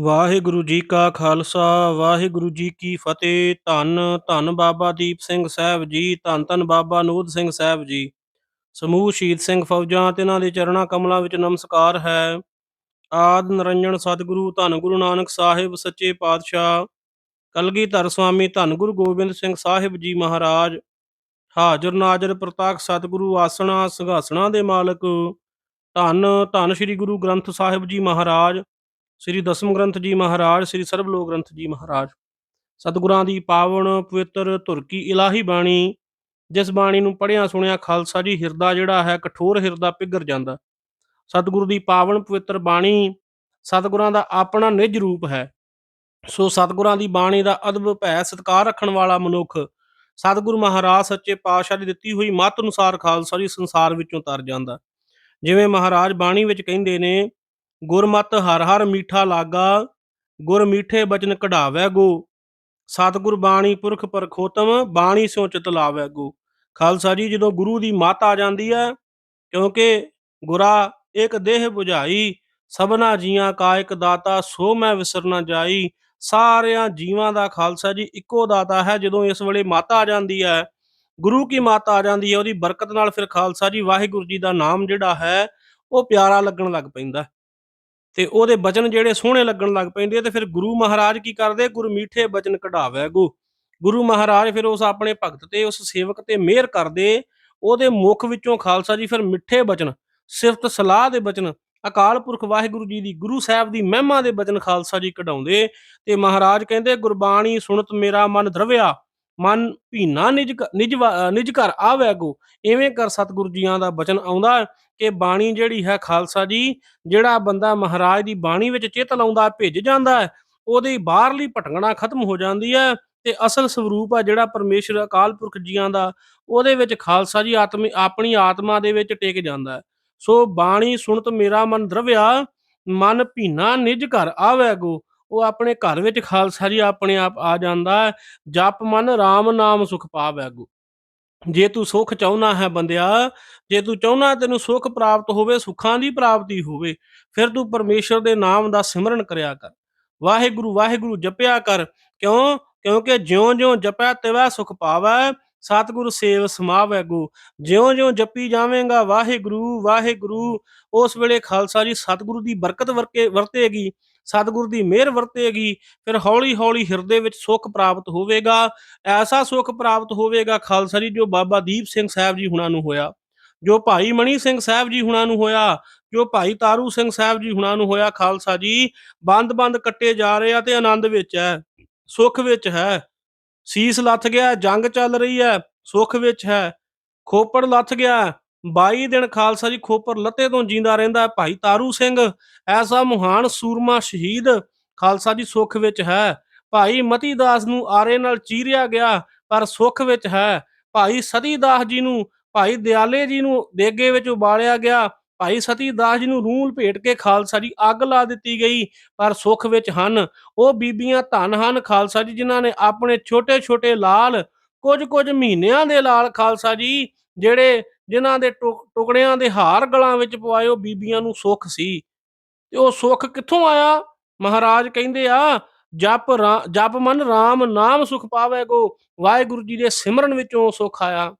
ਵਾਹਿਗੁਰੂ ਜੀ ਕਾ ਖਾਲਸਾ, ਵਾਹਿਗੁਰੂ ਜੀ ਕੀ ਫਤਿਹ। ਧੰਨ ਧੰਨ ਬਾਬਾ ਦੀਪ ਸਿੰਘ ਸਾਹਿਬ ਜੀ, ਧੰਨ ਧੰਨ ਬਾਬਾ ਨੂਦ ਸਿੰਘ ਸਾਹਿਬ ਜੀ। ਸਮੂਹ ਸ਼ਹੀਦ ਸਿੰਘ ਫੌਜਾਂ ਤੇ ਇਹਨਾਂ ਦੇ ਚਰਣਾ ਕਮਲਾਂ ਵਿੱਚ ਨਮਸਕਾਰ ਹੈ। ਆਦ ਨਰੰਜਨ ਸਤਿਗੁਰੂ, ਧੰਨ ਗੁਰੂ ਨਾਨਕ ਸਾਹਿਬ, ਸੱਚੇ ਪਾਤਸ਼ਾਹ। ਕਲਗੀਧਰ ਸੁਆਮੀ ਧੰਨ ਗੁਰੂ ਗੋਬਿੰਦ ਸਿੰਘ ਸਾਹਿਬ ਜੀ ਮਹਾਰਾਜ। ਹਾਜ਼ਰ ਨਾਜ਼ਰ ਪ੍ਰਤਾਖ ਸਤਿਗੁਰੂ ਆਸਣਾ, ਸਿੰਘਾਸਣਾ ਦੇ ਮਾਲਕ। ਧੰਨ ਧੰਨ ਸ੍ਰੀ ਗੁਰੂ ਗ੍ਰੰਥ ਸਾਹਿਬ ਜੀ ਮਹਾਰਾਜ। ਸ੍ਰੀ ਦਸਮ ਗ੍ਰੰਥ ਜੀ ਮਹਾਰਾਜ, ਸ੍ਰੀ ਸਰਬ ਲੋਕ ਗ੍ਰੰਥ ਜੀ ਮਹਾਰਾਜ। ਸਤਿਗੁਰਾਂ ਦੀ ਪਾਵਨ ਪਵਿੱਤਰ ਧੁਰ ਕੀ ਇਲਾਹੀ ਬਾਣੀ, ਜਿਸ ਬਾਣੀ ਨੂੰ ਪੜ੍ਹਿਆ ਸੁਣਿਆ ਖਾਲਸਾ ਜੀ, ਹਿਰਦਾ ਜਿਹੜਾ ਹੈ, ਕਠੋਰ ਹਿਰਦਾ ਪਿਘਰ ਜਾਂਦਾ। ਸਤਿਗੁਰੂ ਦੀ ਪਾਵਨ ਪਵਿੱਤਰ ਬਾਣੀ ਸਤਿਗੁਰਾਂ ਦਾ ਆਪਣਾ ਨਿਜ ਰੂਪ ਹੈ। ਸੋ ਸਤਿਗੁਰਾਂ ਦੀ ਬਾਣੀ ਦਾ ਅਦਬ ਭੈ ਸਤਿਕਾਰ ਰੱਖਣ ਵਾਲਾ ਮਨੁੱਖ ਸਤਿਗੁਰੂ ਮਹਾਰਾਜ ਸੱਚੇ ਪਾਤਸ਼ਾਹ ਦੀ ਦਿੱਤੀ ਹੋਈ ਮੱਤ ਅਨੁਸਾਰ ਖਾਲਸਾ ਜੀ ਸੰਸਾਰ ਵਿੱਚੋਂ ਤਰ ਜਾਂਦਾ। ਜਿਵੇਂ ਮਹਾਰਾਜ ਬਾਣੀ ਵਿੱਚ ਕਹਿੰਦੇ ਨੇ ਗੁਰਮਤਿ ਹਰ ਹਰ ਮੀਠਾ ਲਾਗਾ, ਗੁਰ ਮੀਠੇ ਬਚਨ ਕਢਾਵੈ ਗੋ। ਸਤਿਗੁਰ ਬਾਣੀ ਪੁਰਖ ਪਰਖੋਤਮ, ਬਾਣੀ ਸਿਉ ਚਿਤ ਲਾਵੈ ਗੋ। ਖਾਲਸਾ ਜੀ, ਜਦੋਂ ਗੁਰੂ ਦੀ ਮੱਤ ਆ ਜਾਂਦੀ ਹੈ ਕਿਉਂਕਿ ਗੁਰਾ ਇੱਕ ਦੇਹ 부ਝਾਈ ਸਭਨਾ ਜੀਆਂ ਕਾ ਇੱਕ ਦਾਤਾ, ਸੋ ਮੈਂ ਵਿਸਰ ਨਾ ਜਾਈ। ਸਾਰਿਆਂ ਜੀਵਾਂ ਦਾ ਖਾਲਸਾ ਜੀ, ਇੱਕੋ ਦਾਤਾ ਹੈ, ਜਦੋਂ ਇਸ ਵੇਲੇ ਮਾਤਾ ਆ ਜਾਂਦੀ ਹੈ ਗੁਰੂ ਕੀ ਮਾਤਾ ਆ ਜਾਂਦੀ ਹੈ ਉਹਦੀ ਬਰਕਤ ਨਾਲ ਫਿਰ ਖਾਲਸਾ ਜੀ, ਵਾਹਿਗੁਰੂ ਜੀ ਦਾ ਨਾਮ ਜਿਹੜਾ ਹੈ, ਉਹ ਪਿਆਰਾ ਲੱਗਣ ਲੱਗ ਪੈਂਦਾ। ਤੇ ਉਹਦੇ ਬਚਨ ਜਿਹੜੇ ਸੋਹਣੇ ਲੱਗਣ ਲੱਗ ਪੈਂਦੇ ਆ ਤੇ ਫਿਰ ਗੁਰੂ ਮਹਾਰਾਜ ਕੀ ਕਰਦੇ? ਗੁਰ ਮੀਠੇ ਬਚਨ ਕਢਾਵੇ ਗੋ ਗੁਰੂ ਮਹਾਰਾਜ ਫਿਰ ਉਸ ਆਪਣੇ ਭਗਤ ਤੇ, ਉਸ ਸੇਵਕ ਤੇ ਮਿਹਰ ਕਰਦੇ। ਉਹਦੇ ਮੁਖ ਵਿੱਚੋਂ ਖਾਲਸਾ ਜੀ ਫਿਰ ਮਿੱਠੇ ਬਚਨ ਸਿਫਤ ਸਲਾਹ ਦੇ ਬਚਨ, ਅਕਾਲ ਪੁਰਖ ਵਾਹਿਗੁਰੂ ਜੀ ਦੀ, ਗੁਰੂ ਸਾਹਿਬ ਦੀ ਮਹਿਮਾ ਦੇ ਬਚਨ ਖਾਲਸਾ ਜੀ ਕਢਾਉਂਦੇ। ਤੇ ਮਹਾਰਾਜ ਕਹਿੰਦੇ, ਗੁਰਬਾਣੀ ਸੁਣਤ ਮੇਰਾ ਮਨ ਧਰਵਿਆ। ਮਨ ਭੀਨਾ ਨਿਜ ਨਿਜ ਵਾ- ਨਿਜ ਘਰ ਆਵੈ ਗੋ ਐਵੇਂ ਕਰ ਸਤਿਗੁਰੂ ਜੀਆਂ ਦਾ ਬਚਨ ਆਉਂਦਾ ਕਿ ਬਾਣੀ ਜਿਹੜੀ ਹੈ ਖਾਲਸਾ ਜੀ, ਜਿਹੜਾ ਬੰਦਾ ਮਹਾਰਾਜ ਦੀ ਬਾਣੀ ਵਿੱਚ ਚਿੱਤ ਲਾਉਂਦਾ, ਭਿੱਜ ਜਾਂਦਾ ਉਹਦੀ ਬਾਹਰਲੀ ਭਟਕਣਾ ਖਤਮ ਹੋ ਜਾਂਦੀ ਹੈ ਤੇ ਅਸਲ ਸਰੂਪ ਆ ਜਿਹੜਾ ਪਰਮੇਸ਼ਰ ਅਕਾਲ ਪੁਰਖ ਜੀਆਂ ਦਾ, ਉਹਦੇ ਵਿੱਚ ਖਾਲਸਾ ਜੀ ਆਤਮ, ਆਪਣੀ ਆਤਮਾ ਦੇ ਵਿੱਚ ਟਿਕ ਜਾਂਦਾ ਹੈ। ਸੋ ਬਾਣੀ ਸੁਣਤ ਮੇਰਾ ਮਨ ਧਰਵਿਆ ਮਨ ਭੀਨਾ ਨਿਜ ਘਰ ਆਵੈ ਗੋ ਉਹ ਆਪਣੇ ਘਰ ਵਿੱਚ ਖਾਲਸਾ ਜੀ ਆਪਣੇ ਆਪ ਆ ਜਾਂਦਾ ਜਪ ਮਨ RAM ਨਾਮ ਸੁਖ ਪਾਵੈ ਗੋ ਜੇ ਤੂੰ ਸੁਖ ਚਾਹੁੰਦਾ ਹੈ ਬੰਦਿਆ, ਜੇ ਤੂੰ ਚਾਹੁੰਦਾ ਤੈਨੂੰ ਸੁਖ ਪ੍ਰਾਪਤ ਹੋਵੇ, ਸੁੱਖਾਂ ਦੀ ਪ੍ਰਾਪਤੀ ਹੋਵੇ, ਫਿਰ ਤੂੰ ਪਰਮੇਸ਼ਰ ਦੇ ਨਾਮ ਦਾ ਸਿਮਰਨ ਕਰਿਆ ਕਰ। ਵਾਹਿਗੁਰੂ ਵਾਹਿਗੁਰੂ ਜਪਿਆ ਕਰ। ਕਿਉਂ? ਕਿਉਂਕਿ ਜਿਉਂ-ਜਿਉਂ ਜਪੈ ਤਿਵੈ ਸੁਖ ਪਾਵੈ। ਸਤਿਗੁਰ ਸੇਵ ਸਮਾਵੈ ਗੋ ਜਿਉਂ-ਜਿਉਂ ਜਪੀ ਜਾਵੇਂਗਾ ਵਾਹਿਗੁਰੂ ਵਾਹਿਗੁਰੂ। ਉਸ ਵੇਲੇ ਖਾਲਸਾ ਜੀ ਸਤਿਗੁਰੂ ਦੀ ਬਰਕਤ ਵਰਕੇ, ਵਰਤੇਗੀ। ਸਤਿਗੁਰ ਦੀ ਮਿਹਰ ਵਰਤੇਗੀ, ਫਿਰ ਹੌਲੀ-ਹੌਲੀ ਹਿਰਦੇ ਵਿੱਚ ਸੁੱਖ ਪ੍ਰਾਪਤ ਹੋਵੇਗਾ। ਐਸਾ ਸੁੱਖ ਪ੍ਰਾਪਤ ਹੋਵੇਗਾ ਖਾਲਸਾ ਜੀ, ਜੋ ਬਾਬਾ ਦੀਪ ਸਿੰਘ ਸਾਹਿਬ ਜੀ ਹੁਣਾਂ ਨੂੰ ਹੋਇਆ। ਜੋ ਭਾਈ ਮਣੀ ਸਿੰਘ ਸਾਹਿਬ ਜੀ ਹੁਣਾਂ ਨੂੰ ਹੋਇਆ, ਜੋ ਭਾਈ ਤਾਰੂ ਸਿੰਘ ਸਾਹਿਬ ਜੀ ਹੁਣਾਂ ਨੂੰ ਹੋਇਆ ਖਾਲਸਾ ਜੀ, ਬੰਦ-ਬੰਦ ਕੱਟੇ ਜਾ ਰਹੇ ਆ ਤੇ ਆਨੰਦ ਵਿੱਚ ਹੈ, ਸੁੱਖ ਵਿੱਚ ਹੈ। ਸੀਸ ਲੱਥ ਗਿਆ, ਜੰਗ ਚੱਲ ਰਹੀ ਹੈ, ਸੁੱਖ ਵਿੱਚ ਹੈ, ਖੋਪੜ ਲੱਥ ਗਿਆ 22 ਦਿਨ ਖਾਲਸਾ ਜੀ ਖੋਪਰ ਲੱਤੇ ਤੋਂ ਜਿੰਦਾ ਰਹਿੰਦਾ ਹੈ। ਭਾਈ ਤਾਰੂ ਸਿੰਘ। ਐਸਾ ਮਹਾਨ ਸੂਰਮਾ ਸ਼ਹੀਦ ਖਾਲਸਾ ਜੀ ਸੁੱਖ ਵਿੱਚ ਹੈ। ਭਾਈ ਮਤੀ ਦਾਸ ਨੂੰ ਆਰੇ ਨਾਲ ਚੀਰਿਆ ਗਿਆ, ਪਰ ਸੁਖ ਵਿੱਚ ਹੈ। ਭਾਈ ਸਤੀ ਦਾਸ ਜੀ ਨੂੰ, ਭਾਈ ਦਿਆਲੇ ਜੀ ਨੂੰ ਦੇਗੇ ਵਿੱਚ ਉਬਾਲਿਆ ਗਿਆ। ਭਾਈ ਸਤੀ ਦਾਸ ਜੀ ਨੂੰ ਰੂਲ ਭੇਟ ਕੇ ਖਾਲਸਾ ਜੀ ਅੱਗ ਲਾ ਦਿੱਤੀ ਗਈ, ਪਰ ਸੁੱਖ ਵਿੱਚ ਹਨ। ਉਹ ਬੀਬੀਆਂ ਧਨ ਹਨ ਖਾਲਸਾ ਜੀ, ਜਿਨ੍ਹਾਂ ਨੇ ਆਪਣੇ ਛੋਟੇ-ਛੋਟੇ ਲਾਲ ਕੁਝ ਕੁਝ ਮਹੀਨਿਆਂ ਦੇ ਲਾਲ ਖਾਲਸਾ ਜੀ, ਜਿਹੜੇ ਜਿਨ੍ਹਾਂ ਦੇ ਟੁਕ- ਟੁਕੜਿਆਂ ਦੇ ਹਾਰ ਗਲਾਂ ਵਿੱਚ ਪਵਾਏ ਉਹ ਬੀਬੀਆਂ ਨੂੰ ਸੁੱਖ ਸੀ। ਤੇ ਉਹ ਸੁੱਖ ਕਿੱਥੋਂ ਆਇਆ? ਮਹਾਰਾਜ ਕਹਿੰਦੇ ਆ, ਜਪ ਜਪ ਮਨ RAM ਨਾਮ ਸੁਖ ਪਾਵੇ ਵਾਹਿਗੁਰੂ ਜੀ ਦੇ ਸਿਮਰਨ ਵਿੱਚੋਂ ਉਹ ਸੁੱਖ ਆਇਆ।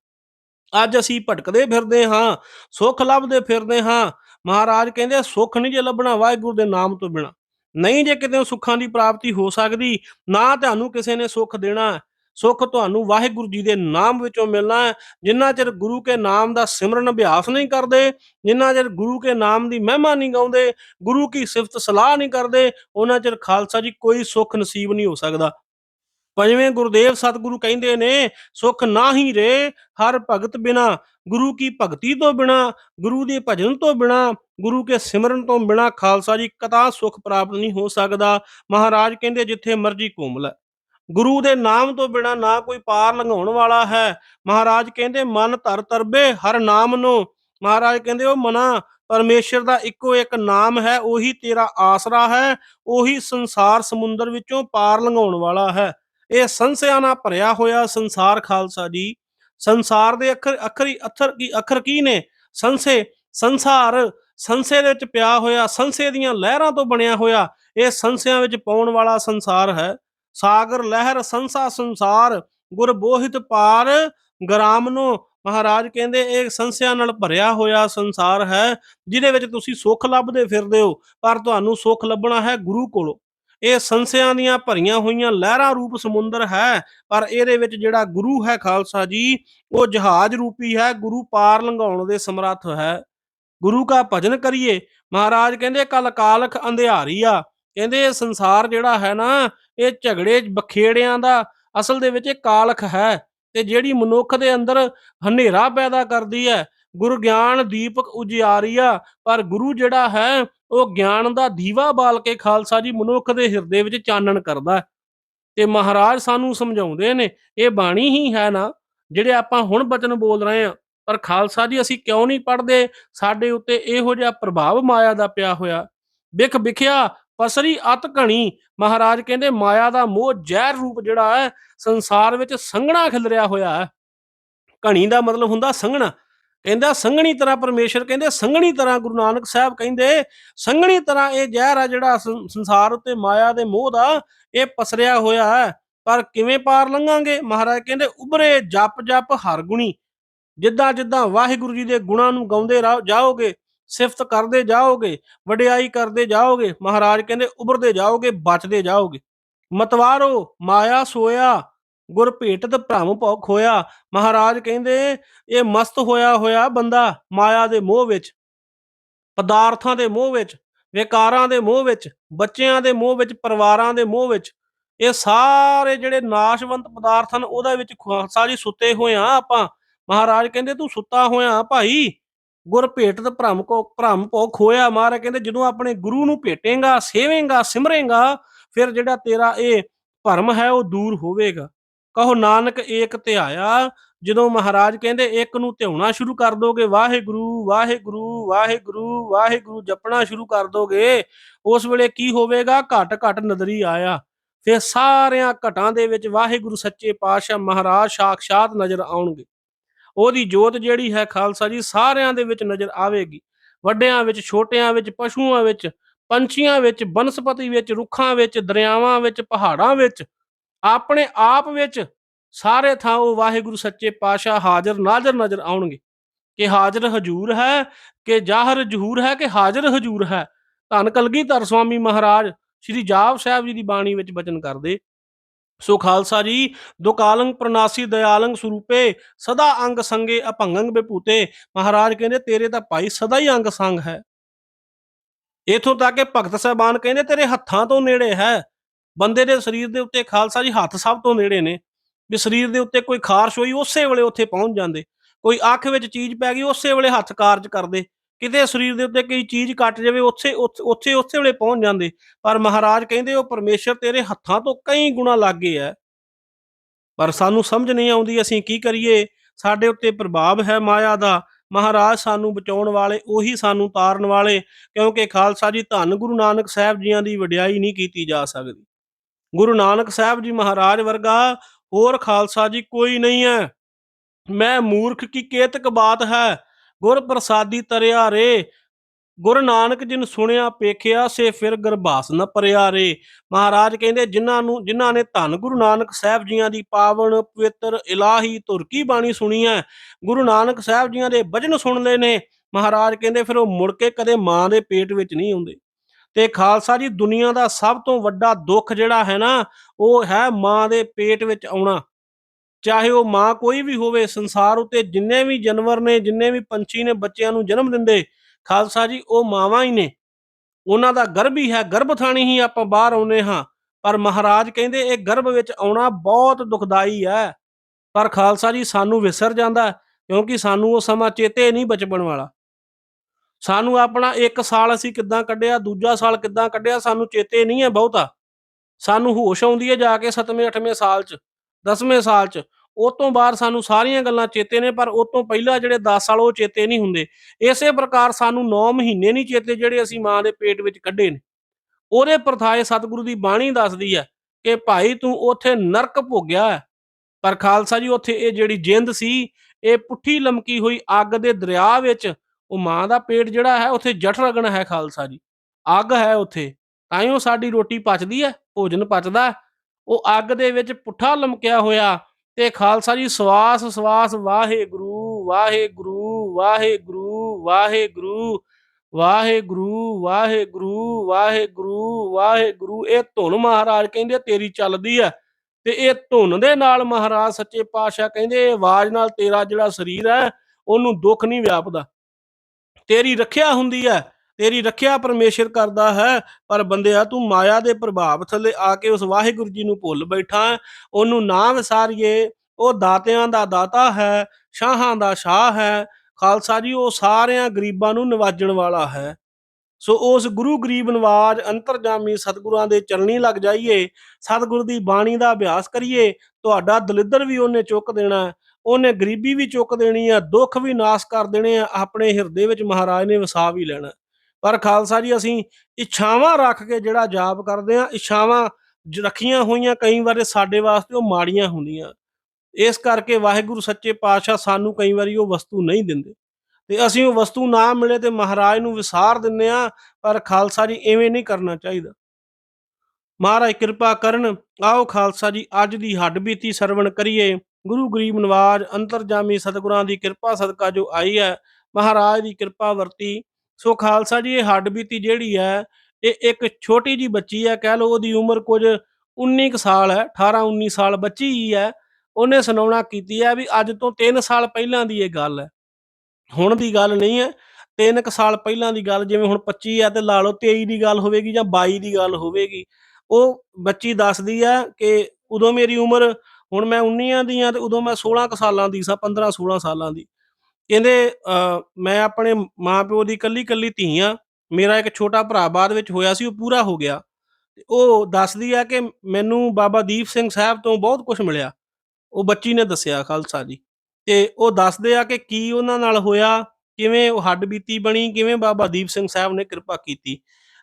ਅੱਜ ਅਸੀਂ ਭਟਕਦੇ ਫਿਰਦੇ ਹਾਂ, ਸੁੱਖ ਲੱਭਦੇ ਫਿਰਦੇ ਹਾਂ। ਮਹਾਰਾਜ ਕਹਿੰਦੇ ਸੁੱਖ ਨਹੀਂ ਜੇ ਲੱਭਣਾ ਵਾਹਿਗੁਰੂ ਦੇ ਨਾਮ ਤੋਂ ਬਿਨਾ। ਨਹੀਂ ਜੇ ਕਿਤੇ ਸੁੱਖਾਂ ਦੀ ਪ੍ਰਾਪਤੀ ਹੋ ਸਕਦੀ, ਨਾ ਤੁਹਾਨੂੰ ਕਿਸੇ ਨੇ ਸੁੱਖ ਦੇਣਾ। ਸੁੱਖ ਤੁਹਾਨੂੰ ਵਾਹਿਗੁਰੂ ਜੀ ਦੇ ਨਾਮ ਵਿੱਚੋਂ ਮਿਲਣਾ ਹੈ। ਜਿੰਨਾ ਚਿਰ ਗੁਰੂ ਕੇ ਨਾਮ ਦਾ ਸਿਮਰਨ ਅਭਿਆਸ ਨਹੀਂ ਕਰਦੇ, ਜਿੰਨਾ ਚਿਰ ਗੁਰੂ ਕੇ ਨਾਮ ਦੀ ਮਹਿਮਾ ਨਹੀਂ ਗਾਉਂਦੇ, ਗੁਰੂ ਕੀ ਸਿਫਤ ਸਲਾਹ ਨਹੀਂ ਕਰਦੇ, ਉਹਨਾਂ ਚਿਰ ਖਾਲਸਾ ਜੀ ਕੋਈ ਸੁੱਖ ਨਸੀਬ ਨਹੀਂ ਹੋ ਸਕਦਾ। ਪੰਜਵੇਂ ਗੁਰਦੇਵ ਸਤਿਗੁਰੂ ਕਹਿੰਦੇ ਨੇ, ਸੁਖ ਨਾਹੀ ਰੇ, ਹਰ ਭਗਤ ਬਿਨਾ, ਗੁਰੂ ਕੀ ਭਗਤੀ ਤੋਂ ਬਿਨਾ, ਗੁਰੂ ਦੇ ਭਜਨ ਤੋਂ ਬਿਨਾ, ਗੁਰੂ ਕੇ ਸਿਮਰਨ ਤੋਂ ਬਿਨਾ ਖਾਲਸਾ ਜੀ ਕਦਾ ਸੁਖ ਪ੍ਰਾਪਤ ਨਹੀਂ ਹੋ ਸਕਦਾ। ਮਹਾਰਾਜ ਕਹਿੰਦੇ, ਜਿੱਥੇ ਮਰਜ਼ੀ ਘੁੰਮ ਲੈ। ਗੁਰੂ ਦੇ ਨਾਮ ਤੋਂ ਬਿਨਾ ਨਾ ਕੋਈ ਪਾਰ ਲੰਘਾਉਣ ਵਾਲਾ ਹੈ। ਮਹਾਰਾਜ ਕਹਿੰਦੇ, ਮਨ ਧਰ ਤਰਬੇ, ਹਰ ਨਾਮ ਨੂੰ। ਮਹਾਰਾਜ ਕਹਿੰਦੇ, ਉਹ ਮਨਾ, ਪਰਮੇਸ਼ਰ ਦਾ ਇੱਕੋ ਇੱਕ ਨਾਮ ਹੈ, ਉਹੀ ਤੇਰਾ ਆਸਰਾ ਹੈ, ਉਹੀ ਸੰਸਾਰ ਸਮੁੰਦਰ ਵਿੱਚੋਂ ਪਾਰ ਲੰਘਾਉਣ ਵਾਲਾ ਹੈ। ਇਹ ਸੰਸਿਆਂ ਨਾਲ ਭਰਿਆ ਹੋਇਆ ਸੰਸਾਰ, ਖਾਲਸਾ ਜੀ। ਸੰਸਾਰ ਦੇ ਅੱਖਰ, ਅੱਖਰੀ ਅੱਖਰ ਕੀ ਅੱਖਰ ਕੀ ਨੇ? ਸੰਸੇ, ਸੰਸਾਰ, ਸੰਸੇ ਦੇ ਵਿੱਚ ਪਿਆ ਹੋਇਆ, ਸੰਸੇ ਦੀਆਂ ਲਹਿਰਾਂ ਤੋਂ ਬਣਿਆ ਹੋਇਆ, ਇਹ ਸੰਸਿਆਂ ਵਿੱਚ ਪਾਉਣ ਵਾਲਾ ਸੰਸਾਰ ਹੈ। ਸਾਗਰ ਲਹਿਰ ਸੰਸਾ ਸੰਸਾਰ, ਗੁਰ ਬੋਹਿਤ ਪਾਰ। ਗ੍ਰਾਮਨੋ ਮਹਾਰਾਜ ਕਹਿੰਦੇ, ਇਹ ਸੰਸਿਆ ਨਾਲ ਭਰਿਆ ਹੋਇਆ ਸੰਸਾਰ ਹੈ, ਜਿਹਦੇ ਵਿੱਚ ਤੁਸੀਂ ਸੁੱਖ ਲੱਭਦੇ ਫਿਰਦੇ ਹੋ, ਪਰ ਤੁਹਾਨੂੰ ਸੁੱਖ ਲੱਭਣਾ ਹੈ ਗੁਰੂ ਕੋਲੋਂ। ਇਹ ਸੰਸਿਆਂ ਦੀਆਂ ਭਰੀਆਂ ਹੋਈਆਂ ਲਹਿਰਾਂ ਰੂਪ ਸਮੁੰਦਰ ਹੈ, ਪਰ ਇਹਦੇ ਵਿੱਚ ਜਿਹੜਾ ਗੁਰੂ ਹੈ ਖਾਲਸਾ ਜੀ, ਉਹ ਜਹਾਜ਼ ਰੂਪੀ ਹੈ, ਗੁਰੂ ਪਾਰ ਲੰਘਾਉਣ ਦੇ ਸਮਰੱਥ ਹੈ। ਗੁਰੂ ਦਾ ਭਜਨ ਕਰੀਏ। ਮਹਾਰਾਜ ਕਹਿੰਦੇ ਕਲ ਕਾਲਖ ਅੰਧਿਆਰੀ ਆ। ਕਹਿੰਦੇ, ਇਹ ਸੰਸਾਰ ਜਿਹੜਾ ਹੈ ਨਾ ਇਹ ਝਗੜੇ ਬਖੇੜਿਆਂ ਦਾ ਅਸਲ ਦੇ ਵਿੱਚ ਇਹ ਕਾਲਖ ਹੈ ਤੇ ਜਿਹੜੀ ਮਨੁੱਖ ਦੇ ਅੰਦਰ ਹਨੇਰਾ ਪੈਦਾ ਕਰਦੀ ਹੈ। ਗੁਰ ਗਿਆਨ ਦੀਪਕ ਉਜਿਆਰੀ ਆ ਪਰ ਗੁਰੂ ਜਿਹੜਾ ਹੈ, ਉਹ ਗਿਆਨ ਦਾ ਦੀਵਾ ਬਾਲ ਕੇ ਖਾਲਸਾ ਜੀ ਮਨੁੱਖ ਦੇ ਹਿਰਦੇ ਵਿੱਚ ਚਾਨਣ ਕਰਦਾ ਤੇ ਮਹਾਰਾਜ ਸਾਨੂੰ ਸਮਝਾਉਂਦੇ ਨੇ, ਇਹ ਬਾਣੀ ਹੀ ਹੈ ਨਾ, ਜਿਹੜੇ ਆਪਾਂ ਹੁਣ ਬਚਨ ਬੋਲ ਰਹੇ ਆ ਪਰ ਖਾਲਸਾ ਜੀ ਅਸੀਂ ਕਿਉਂ ਨਹੀਂ ਪੜ੍ਹਦੇ? ਸਾਡੇ ਉੱਤੇ ਇਹੋ ਜਿਹਾ ਪ੍ਰਭਾਵ ਮਾਇਆ ਦਾ ਪਿਆ ਹੋਇਆ। ਵਿਖ ਵਿਖਿਆ ਪਸਰੀ ਅਤ ਘਣੀ। ਮਹਾਰਾਜ ਕਹਿੰਦੇ, ਮਾਇਆ ਦਾ ਮੋਹ ਜ਼ਹਿਰ ਰੂਪ ਜਿਹੜਾ ਹੈ, ਸੰਸਾਰ ਵਿੱਚ ਸੰਘਣਾ ਖਿਲਰਿਆ ਹੋਇਆ ਹੈ। ਘਣੀ ਦਾ ਮਤਲਬ ਹੁੰਦਾ ਸੰਘਣਾ। ਕਹਿੰਦਾ ਸੰਘਣੀ ਤਰ੍ਹਾਂ ਪਰਮੇਸ਼ਰ ਕਹਿੰਦੇ, ਸੰਘਣੀ ਤਰ੍ਹਾਂ ਗੁਰੂ ਨਾਨਕ ਸਾਹਿਬ ਕਹਿੰਦੇ, ਸੰਘਣੀ ਤਰ੍ਹਾਂ ਇਹ ਜ਼ਹਿਰ ਆ ਜਿਹੜਾ ਸੰ- ਸੰਸਾਰ ਉੱਤੇ ਮਾਇਆ ਦੇ ਮੋਹ ਦਾ, ਇਹ ਪਸਰਿਆ ਹੋਇਆ ਹੈ। ਪਰ ਕਿਵੇਂ ਪਾਰ ਲੰਘਾਂਗੇ? ਮਹਾਰਾਜ ਕਹਿੰਦੇ ਉਬਰੇ ਜਪ ਜਪ ਹਰ ਗੁਣੀ। ਜਿੱਦਾਂ ਜਿੱਦਾਂ ਵਾਹਿਗੁਰੂ ਜੀ ਦੇ ਗੁਣਾਂ ਨੂੰ ਗਾਉਂਦੇ ਰਹੋ- ਜਾਓਗੇ ਸਿਫਤ ਕਰਦੇ ਜਾਓਗੇ, ਵਡਿਆਈ ਕਰਦੇ ਜਾਓਗੇ, ਮਹਾਰਾਜ ਕਹਿੰਦੇ ਉਭਰਦੇ ਜਾਓਗੇ, ਬਚਦੇ ਜਾਓਗੇ। ਮਤਵਾਰੋ, ਮਾਇਆ ਸੋਇਆ, ਗੁਰ ਭੇਟਤ ਭ੍ਰਮ ਭਉ ਖੋਇਆ। ਮਹਾਰਾਜ ਕਹਿੰਦੇ, ਇਹ ਮਸਤ ਹੋਇਆ ਹੋਇਆ ਬੰਦਾ ਮਾਇਆ ਦੇ ਮੋਹ ਵਿੱਚ, ਪਦਾਰਥਾਂ ਦੇ ਮੋਹ ਵਿੱਚ, ਵਿਕਾਰਾਂ ਦੇ ਮੋਹ ਵਿੱਚ, ਬੱਚਿਆਂ ਦੇ ਮੋਹ ਵਿੱਚ, ਪਰਿਵਾਰਾਂ ਦੇ ਮੋਹ ਵਿੱਚ, ਇਹ ਸਾਰੇ ਜਿਹੜੇ ਨਾਸ਼ਵੰਤ ਪਦਾਰਥ ਹਨ, ਉਹਦੇ ਵਿੱਚ ਖਾਸਾ ਜੀ ਸੁੱਤੇ ਹੋਏ ਆ ਆਪਾਂ। ਮਹਾਰਾਜ ਕਹਿੰਦੇ, ਤੂੰ ਸੁੱਤਾ ਹੋਇਆ ਭਾਈ ਗੁਰ ਭੇਟਤ ਭ੍ਰਮ ਕੋ ਭ੍ਰਮ ਭਉ ਖੋਇਆ ਮਹਾਰਾਜ ਕਹਿੰਦੇ ਜਦੋਂ ਆਪਣੇ ਗੁਰੂ ਨੂੰ ਭੇਟੇਗਾ, ਸੇਵੇਂਗਾ, ਸਿਮਰੇਗਾ, ਫਿਰ ਜਿਹੜਾ ਤੇਰਾ ਇਹ ਭਰਮ ਹੈ ਉਹ ਦੂਰ ਹੋਵੇਗਾ। ਕਹੋ ਨਾਨਕ ਏਕ ਧਿਆਇਆ ਜਦੋਂ ਮਹਾਰਾਜ ਕਹਿੰਦੇ ਇੱਕ ਨੂੰ ਧਿਆਉਣਾ ਸ਼ੁਰੂ ਕਰ ਦੋਗੇ, ਵਾਹਿਗੁਰੂ ਵਾਹਿਗੁਰੂ ਵਾਹਿਗੁਰੂ ਵਾਹਿਗੁਰੂ ਜਪਣਾ ਸ਼ੁਰੂ ਕਰ ਦੋਗੇ, ਉਸ ਵੇਲੇ ਕੀ ਹੋਵੇਗਾ? ਘਟ ਘਟ ਨਜ਼ਰੀ ਆਇਆ। ਫਿਰ ਸਾਰਿਆਂ ਘਟਾਂ ਦੇ ਵਿੱਚ ਵਾਹਿਗੁਰੂ ਸੱਚੇ ਪਾਤਸ਼ਾਹ ਮਹਾਰਾਜ ਸਾਖਸ਼ਾਤ ਨਜ਼ਰ ਆਉਣਗੇ। ਉਹਦੀ ਜੋਤ ਜਿਹੜੀ ਹੈ ਖਾਲਸਾ ਜੀ ਸਾਰਿਆਂ ਦੇ ਵਿੱਚ ਨਜ਼ਰ ਆਵੇਗੀ। ਵੱਡਿਆਂ ਵਿੱਚ, ਛੋਟਿਆਂ ਵਿੱਚ, ਪਸ਼ੂਆਂ ਵਿੱਚ, ਪੰਛੀਆਂ ਵਿੱਚ, ਬਨਸਪਤੀ ਵਿੱਚ, ਰੁੱਖਾਂ ਵਿੱਚ, ਦਰਿਆਵਾਂ ਵਿੱਚ, ਪਹਾੜਾਂ ਵਿੱਚ, ਆਪਣੇ ਆਪ ਵਿੱਚ ਸਾਰੇ ਥਾਂ ਉਹ ਵਾਹਿਗੁਰੂ ਸੱਚੇ ਪਾਤਸ਼ਾਹ ਹਾਜ਼ਰ ਨਾਜ਼ਰ ਨਜ਼ਰ ਆਉਣਗੇ। ਕਿ ਹਾਜ਼ਰ ਹਜੂਰ ਹੈ, ਕਿ ਜ਼ਾਹਰ ਜਹੂਰ ਹੈ, ਕਿ ਹਾਜ਼ਰ ਹਜੂਰ ਹੈ। ਧੰਨ ਕਲਗੀਧਰ ਸਵਾਮੀ ਮਹਾਰਾਜ, ਸ੍ਰੀ ਜਾਪ ਸਾਹਿਬ ਜੀ ਦੀ ਬਾਣੀ ਵਿੱਚ ਬਚਨ ਕਰਦੇ ਸੋ ਖਾਲਸਾ ਜੀ, ਦੁਕਾਲੰਗ ਪ੍ਰਨਾਸੀ ਦਇਆਲੰਗ ਸਰੂਪੇ, ਸਦਾ ਅੰਗ ਸੰਗੇ ਅਭੰਗੰਗ ਬਿਪੂਤੇ ਮਹਾਰਾਜ ਕਹਿੰਦੇ, ਤੇਰੇ ਤਾਂ ਭਾਈ ਸਦਾ ਹੀ ਅੰਗ ਸੰਗ ਹੈ। ਇਥੋਂ ਤੱਕ ਕਿ ਭਗਤ ਸਾਹਿਬਾਨ ਕਹਿੰਦੇ, ਤੇਰੇ ਹੱਥਾਂ ਤੋਂ ਨੇੜੇ ਹੈ। ਬੰਦੇ ਦੇ ਸਰੀਰ ਦੇ ਉੱਤੇ ਖਾਲਸਾ ਜੀ ਹੱਥ ਸਭ ਤੋਂ ਨੇੜੇ ਨੇ। ਵੀ ਸਰੀਰ ਦੇ ਉੱਤੇ ਕੋਈ ਖਾਰਸ਼ ਹੋਈ, ਉਸੇ ਵੇਲੇ ਉੱਥੇ ਪਹੁੰਚ ਜਾਂਦੇ। ਕੋਈ ਅੱਖ ਵਿੱਚ ਚੀਜ਼ ਪੈ ਗਈ, ਉਸੇ ਵੇਲੇ ਹੱਥ ਕਾਰਜ ਕਰਦੇ। ਕਿਤੇ ਸਰੀਰ ਦੇ ਉੱਤੇ ਕੋਈ ਚੀਜ਼ ਕੱਟ ਜਾਵੇ, ਉੱਥੇ ਉੱਥੇ ਉੱਥੇ ਉਸੇ ਵੇਲੇ ਪਹੁੰਚ ਜਾਂਦੇ। ਪਰ ਮਹਾਰਾਜ ਕਹਿੰਦੇ, ਉਹ ਪਰਮੇਸ਼ਰ ਤੇਰੇ ਹੱਥਾਂ ਤੋਂ ਕਈ ਗੁਣਾ ਲਾਗੇ ਹੈ ਪਰ ਸਾਨੂੰ ਸਮਝ ਨਹੀਂ ਆਉਂਦੀ, ਅਸੀਂ ਕੀ ਕਰੀਏ? ਸਾਡੇ ਉੱਤੇ ਪ੍ਰਭਾਵ ਹੈ ਮਾਇਆ ਦਾ। ਮਹਾਰਾਜ ਸਾਨੂੰ ਬਚਾਉਣ ਵਾਲੇ, ਉਹੀ ਸਾਨੂੰ ਤਾਰਨ ਵਾਲੇ, ਕਿਉਂਕਿ ਖਾਲਸਾ ਜੀ ਧੰਨ ਗੁਰੂ ਨਾਨਕ ਸਾਹਿਬ ਜੀਆਂ ਦੀ ਵਡਿਆਈ ਨਹੀਂ ਕੀਤੀ ਜਾ ਸਕਦੀ। ਗੁਰੂ ਨਾਨਕ ਸਾਹਿਬ ਜੀ ਮਹਾਰਾਜ ਵਰਗਾ ਹੋਰ ਖਾਲਸਾ ਜੀ ਕੋਈ ਨਹੀਂ ਹੈ ਮੈਂ ਮੂਰਖ ਕੀ ਕੇਤਕ ਬਾਤ ਹੈ? ਗੁਰ ਪ੍ਰਸਾਦੀ ਤਰਿਆ ਰੇ ਗੁਰੂ ਨਾਨਕ ਜਿਨ ਸੁਣਿਆ ਪੇਖਿਆ, ਸੇ ਫਿਰ ਗਰਭਾਸ ਨ ਪਰਿਆ ਰੇ ਮਹਾਰਾਜ ਕਹਿੰਦੇ, ਜਿਨ੍ਹਾਂ ਨੂੰ, ਜਿਨ੍ਹਾਂ ਨੇ ਧੰਨ ਗੁਰੂ ਨਾਨਕ ਸਾਹਿਬ ਜੀਆਂ ਦੀ ਪਾਵਨ ਪਵਿੱਤਰ ਇਲਾਹੀ ਤੁਰਕੀ ਬਾਣੀ ਸੁਣੀ ਹੈ, ਗੁਰੂ ਨਾਨਕ ਸਾਹਿਬ ਜੀਆਂ ਦੇ ਬਚਨ ਸੁਣਦੇ ਨੇ। ਮਹਾਰਾਜ ਕਹਿੰਦੇ, ਫਿਰ ਉਹ ਮੁੜ ਕੇ ਕਦੇ ਮਾਂ ਦੇ ਪੇਟ ਵਿੱਚ ਨਹੀਂ ਆਉਂਦੇ। ਤੇ ਖਾਲਸਾ ਜੀ, ਦੁਨੀਆ ਦਾ ਸਭ ਤੋਂ ਵੱਡਾ ਦੁੱਖ ਜਿਹੜਾ ਹੈ ਨਾ, ਉਹ ਹੈ ਮਾਂ ਦੇ ਪੇਟ ਵਿੱਚ ਆਉਣਾ। ਚਾਹੇ ਉਹ ਮਾਂ ਕੋਈ ਵੀ ਹੋਵੇ, ਸੰਸਾਰ ਉਤੇ ਜਿੰਨੇ ਵੀ ਜਾਨਵਰ ਨੇ, ਜਿੰਨੇ ਵੀ ਪੰਛੀ ਨੇ, ਬੱਚਿਆਂ ਨੂੰ ਜਨਮ ਦਿੰਦੇ, ਖਾਲਸਾ ਜੀ, ਉਹ ਮਾਵਾਂ ਹੀ ਨੇ। ਉਹਨਾਂ ਦਾ ਗਰਭ ਹੀ ਹੈ ਗਰਭ ਥਾਣੀ ਹੀ ਆਪਾਂ ਬਾਹਰ ਆਉਨੇ ਹਾਂ। ਪਰ ਮਹਾਰਾਜ ਕਹਿੰਦੇ ਇਹ ਗਰਭ ਵਿੱਚ ਆਉਣਾ ਬਹੁਤ ਦੁਖਦਾਈ ਹੈ। ਪਰ ਖਾਲਸਾ ਜੀ, ਸਾਨੂੰ ਵਿਸਰ ਜਾਂਦਾ ਕਿਉਂਕਿ ਸਾਨੂੰ ਉਹ ਸਮਾਂ ਚੇਤੇ ਨਹੀਂ ਬਚਪਨ ਵਾਲਾ। ਸਾਨੂੰ ਆਪਣਾ ਇੱਕ ਸਾਲ ਅਸੀਂ ਕਿੱਦਾਂ ਕੱਢਿਆ, ਦੂਜਾ ਸਾਲ ਕਿੱਦਾਂ ਕੱਢਿਆ, ਸਾਨੂੰ ਚੇਤੇ ਨਹੀਂ ਹੈ ਬਹੁਤਾ। ਸਾਨੂੰ ਹੋਸ਼ ਆਉਂਦੀ ਹੈ ਜਾ ਕੇ 7ਵੇਂ 8ਵੇਂ ਸਾਲ 'ਚ। 10ਵੇਂ ਸਾਲ 'ਚ। ਉਹ ਤੋਂ ਬਾਅਦ ਸਾਨੂੰ ਸਾਰੀਆਂ ਗੱਲਾਂ ਚੇਤੇ ਨੇ, ਪਰ ਉਹ ਤੋਂ ਪਹਿਲਾਂ ਜਿਹੜੇ 10 ਸਾਲ ਉਹ ਚੇਤੇ ਨਹੀਂ ਹੁੰਦੇ। ਇਸੇ ਪ੍ਰਕਾਰ ਸਾਨੂੰ 9 ਮਹੀਨੇ ਨਹੀਂ ਚੇਤੇ ਜਿਹੜੇ ਅਸੀਂ ਮਾਂ ਦੇ ਪੇਟ ਵਿੱਚ ਕੱਢੇ ਨੇ। ਉਹਦੇ ਪਰਥਾਏ ਸਤਿਗੁਰੂ ਦੀ ਬਾਣੀ ਦੱਸਦੀ ਹੈ ਕਿ ਭਾਈ ਤੂੰ ਉੱਥੇ ਨਰਕ ਭੋਗਿਆ ਹੈ। ਪਰ ਖਾਲਸਾ ਜੀ, ਉੱਥੇ ਇਹ ਜਿਹੜੀ ਜਿੰਦ ਸੀ, ਇਹ ਪੁੱਠੀ ਲਮਕੀ ਹੋਈ ਅੱਗ ਦੇ ਦਰਿਆ ਵਿੱਚ, ਉਹ ਮਾਂ ਦਾ ਪੇਟ ਜਿਹੜਾ ਹੈ, ਉੱਥੇ ਜਠ ਰਗਣ ਹੈ ਖਾਲਸਾ ਜੀ। ਅੱਗ ਹੈ ਉੱਥੇ। ਤਾਂ ਹੀ ਉਹ ਸਾਡੀ ਰੋਟੀ ਪਚਦੀ ਹੈ, ਭੋਜਨ ਪਚਦਾ ਹੈ। ਉਹ ਅੱਗ ਦੇ ਵਿੱਚ ਪੁੱਠਾ ਲਮਕਿਆ ਹੋਇਆ ਤੇ ਖਾਲਸਾ ਜੀ ਸਵਾਸ ਸਵਾਸ, ਵਾਹਿਗੁਰੂ ਵਾਹਿਗੁਰੂ ਵਾਹਿਗੁਰੂ ਵਾਹਿਗੁਰੂ ਵਾਹਿਗੁਰੂ ਵਾਹਿਗੁਰੂ ਵਾਹਿਗੁਰੂ ਵਾਹਿਗੁਰੂ। ਇਹ ਧੁਨ ਮਹਾਰਾਜ ਕਹਿੰਦੇ ਤੇਰੀ ਚੱਲਦੀ ਹੈ ਤੇ ਇਹ ਧੁਨ ਦੇ ਨਾਲ ਮਹਾਰਾਜ ਸੱਚੇ ਪਾਤਸ਼ਾਹ ਕਹਿੰਦੇ, ਇਹ ਆਵਾਜ਼ ਨਾਲ ਤੇਰਾ ਜਿਹੜਾ ਸਰੀਰ ਹੈ, ਉਹਨੂੰ ਦੁੱਖ ਨਹੀਂ ਵਿਆਪਦਾ। ਤੇਰੀ ਰੱਖਿਆ ਹੁੰਦੀ ਹੈ। ਤੇਰੀ ਰੱਖਿਆ ਪਰਮੇਸ਼ਰ ਕਰਦਾ ਹੈ, ਪਰ ਬੰਦਿਆ, ਤੂੰ ਮਾਇਆ ਦੇ ਪ੍ਰਭਾਵ ਥੱਲੇ ਆ ਕੇ ਉਸ ਵਾਹਿਗੁਰੂ ਜੀ ਨੂੰ ਭੁੱਲ ਬੈਠਾ ਉਹਨੂੰ ਨਾ ਵਿਸਾਰੀਏ ਉਹ ਦਾਤਿਆਂ ਦਾ ਦਾਤਾ ਹੈ, ਸ਼ਾਹਾਂ ਦਾ ਸ਼ਾਹ ਹੈ। ਖਾਲਸਾ ਜੀ, ਉਹ ਸਾਰਿਆਂ ਗਰੀਬਾਂ ਨੂੰ ਨਿਵਾਜਣ ਵਾਲਾ ਹੈ। ਸੋ ਉਸ ਗੁਰੂ ਗਰੀਬ ਨਵਾਜ ਅੰਤਰਜਾਮੀ ਸਤਿਗੁਰਾਂ ਦੇ ਚਰਣੀ ਲੱਗ ਜਾਈਏ, ਸਤਿਗੁਰ ਦੀ ਬਾਣੀ ਦਾ ਅਭਿਆਸ ਕਰੀਏ, ਤੁਹਾਡਾ ਦਲਿੱਦਰ ਵੀ ਉਹਨੇ ਚੁੱਕ ਦੇਣਾ ਉਹਨੇ ਗਰੀਬੀ ਵੀ ਚੁੱਕ ਦੇਣੀ ਆ ਦੁੱਖ ਵੀ ਨਾਸ ਕਰ ਦੇਣੇ ਆ ਆਪਣੇ ਹਿਰਦੇ ਵਿੱਚ ਮਹਾਰਾਜ ਨੇ ਵਸਾ ਵੀ ਲੈਣਾ ਪਰ ਖਾਲਸਾ ਜੀ, ਅਸੀਂ ਇੱਛਾਵਾਂ ਰੱਖ ਕੇ ਜਿਹੜਾ ਜਾਪ ਕਰਦੇ ਆ ਇੱਛਾਵਾਂ ਰੱਖੀਆਂ ਹੋਈਆਂ ਕਈ ਵਾਰੀ ਸਾਡੇ ਵਾਸਤੇ ਉਹ ਮਾੜੀਆਂ ਹੁੰਦੀਆਂ। ਇਸ ਕਰਕੇ ਵਾਹਿਗੁਰੂ ਸੱਚੇ ਪਾਤਸ਼ਾਹ ਸਾਨੂੰ ਕਈ ਵਾਰੀ ਉਹ ਵਸਤੂ ਨਹੀਂ ਦਿੰਦੇ। ਤੇ ਅਸੀਂ ਉਹ ਵਸਤੂ ਨਾ ਮਿਲੇ ਤੇ ਮਹਾਰਾਜ ਨੂੰ ਵਿਸਾਰ ਦਿੰਨੇ ਆ ਪਰ ਖਾਲਸਾ ਜੀ, ਐਵੇਂ ਨਹੀਂ ਕਰਨਾ ਚਾਹੀਦਾ। ਮਹਾਰਾਜ ਕਿਰਪਾ ਕਰਨ, ਆਓ ਖਾਲਸਾ ਜੀ, ਅੱਜ ਦੀ ਹੱਡ ਬੀਤੀ ਸਰਵਣ ਕਰੀਏ। ਗੁਰੂ ਗਰੀਬ ਨਵਾਜ ਅੰਤਰਜਾਮੀ ਸਤਿਗੁਰਾਂ ਦੀ ਕਿਰਪਾ ਸਦਕਾ ਜੋ ਆਈ ਹੈ, ਮਹਾਰਾਜ ਦੀ ਕਿਰਪਾ ਵਰਤੀ। ਸੋ ਖਾਲਸਾ ਜੀ, ਇਹ ਹੱਡ ਬੀਤੀ ਜਿਹੜੀ ਹੈ, ਇਹ ਇੱਕ ਛੋਟੀ ਜੀ ਬੱਚੀ ਹੈ, ਕਹਿ ਲਓ ਉਹਦੀ ਉਮਰ ਕੁਝ 19 ਕੁ ਸਾਲ ਹੈ 18 19 ਸਾਲ ਬੱਚੀ ਹੀ ਹੈ। ਉਹਨੇ ਸੁਣਾਉਣਾ ਕੀਤੀ ਹੈ ਵੀ ਅੱਜ ਤੋਂ 3 ਸਾਲ ਪਹਿਲਾਂ ਦੀ ਇਹ ਗੱਲ ਹੈ। ਹੁਣ ਦੀ ਗੱਲ ਨਹੀਂ ਹੈ 3 ਕੁ ਸਾਲ ਪਹਿਲਾਂ ਦੀ ਗੱਲ, ਜਿਵੇਂ ਹੁਣ 25 ਹੈ ਤੇ ਲਾ ਲਓ 23 ਦੀ ਗੱਲ ਹੋਵੇਗੀ ਜਾਂ 22 ਦੀ ਗੱਲ ਹੋਵੇਗੀ। ਉਹ ਬੱਚੀ ਦੱਸਦੀ ਹੈ ਕਿ ਉਦੋਂ ਮੇਰੀ ਉਮਰ, ਹੁਣ ਮੈਂ 19 ਦੀ ਆ ਤੇ ਉਦੋਂ ਮੈਂ 16 ਕੁ ਸਾਲਾਂ ਦੀ ਸਾਂ 15 16 ਸਾਲਾਂ ਦੀ। ਕਹਿੰਦੇ ਅਹ, ਮੈਂ ਆਪਣੇ ਮਾਪਿਓ ਦੀ ਕੱਲੀ ਕੱਲੀ ਧੀ ਆ ਮੇਰਾ ਇੱਕ ਛੋਟਾ ਭਰਾ ਬਾਅਦ ਵਿੱਚ ਹੋਇਆ ਸੀ ਉਹ ਪੂਰਾ ਹੋ ਗਿਆ। ਤੇ ਉਹ ਦੱਸਦੀ ਆ ਕਿ ਮੈਨੂੰ ਬਾਬਾ ਦੀਪ ਸਿੰਘ ਸਾਹਿਬ ਤੋਂ ਬਹੁਤ ਕੁਝ ਮਿਲਿਆ। ਉਹ ਬੱਚੀ ਨੇ ਦੱਸਿਆ ਖਾਲਸਾ ਜੀ। ਤੇ ਉਹ ਦੱਸਦੇ ਆ ਕਿ ਕੀ ਉਹਨਾਂ ਨਾਲ ਹੋਇਆ ਕਿਵੇਂ ਉਹ ਹੱਡ ਬੀਤੀ ਬਣੀ ਕਿਵੇਂ ਬਾਬਾ ਦੀਪ ਸਿੰਘ ਸਾਹਿਬ ਨੇ ਕਿਰਪਾ ਕੀਤੀ।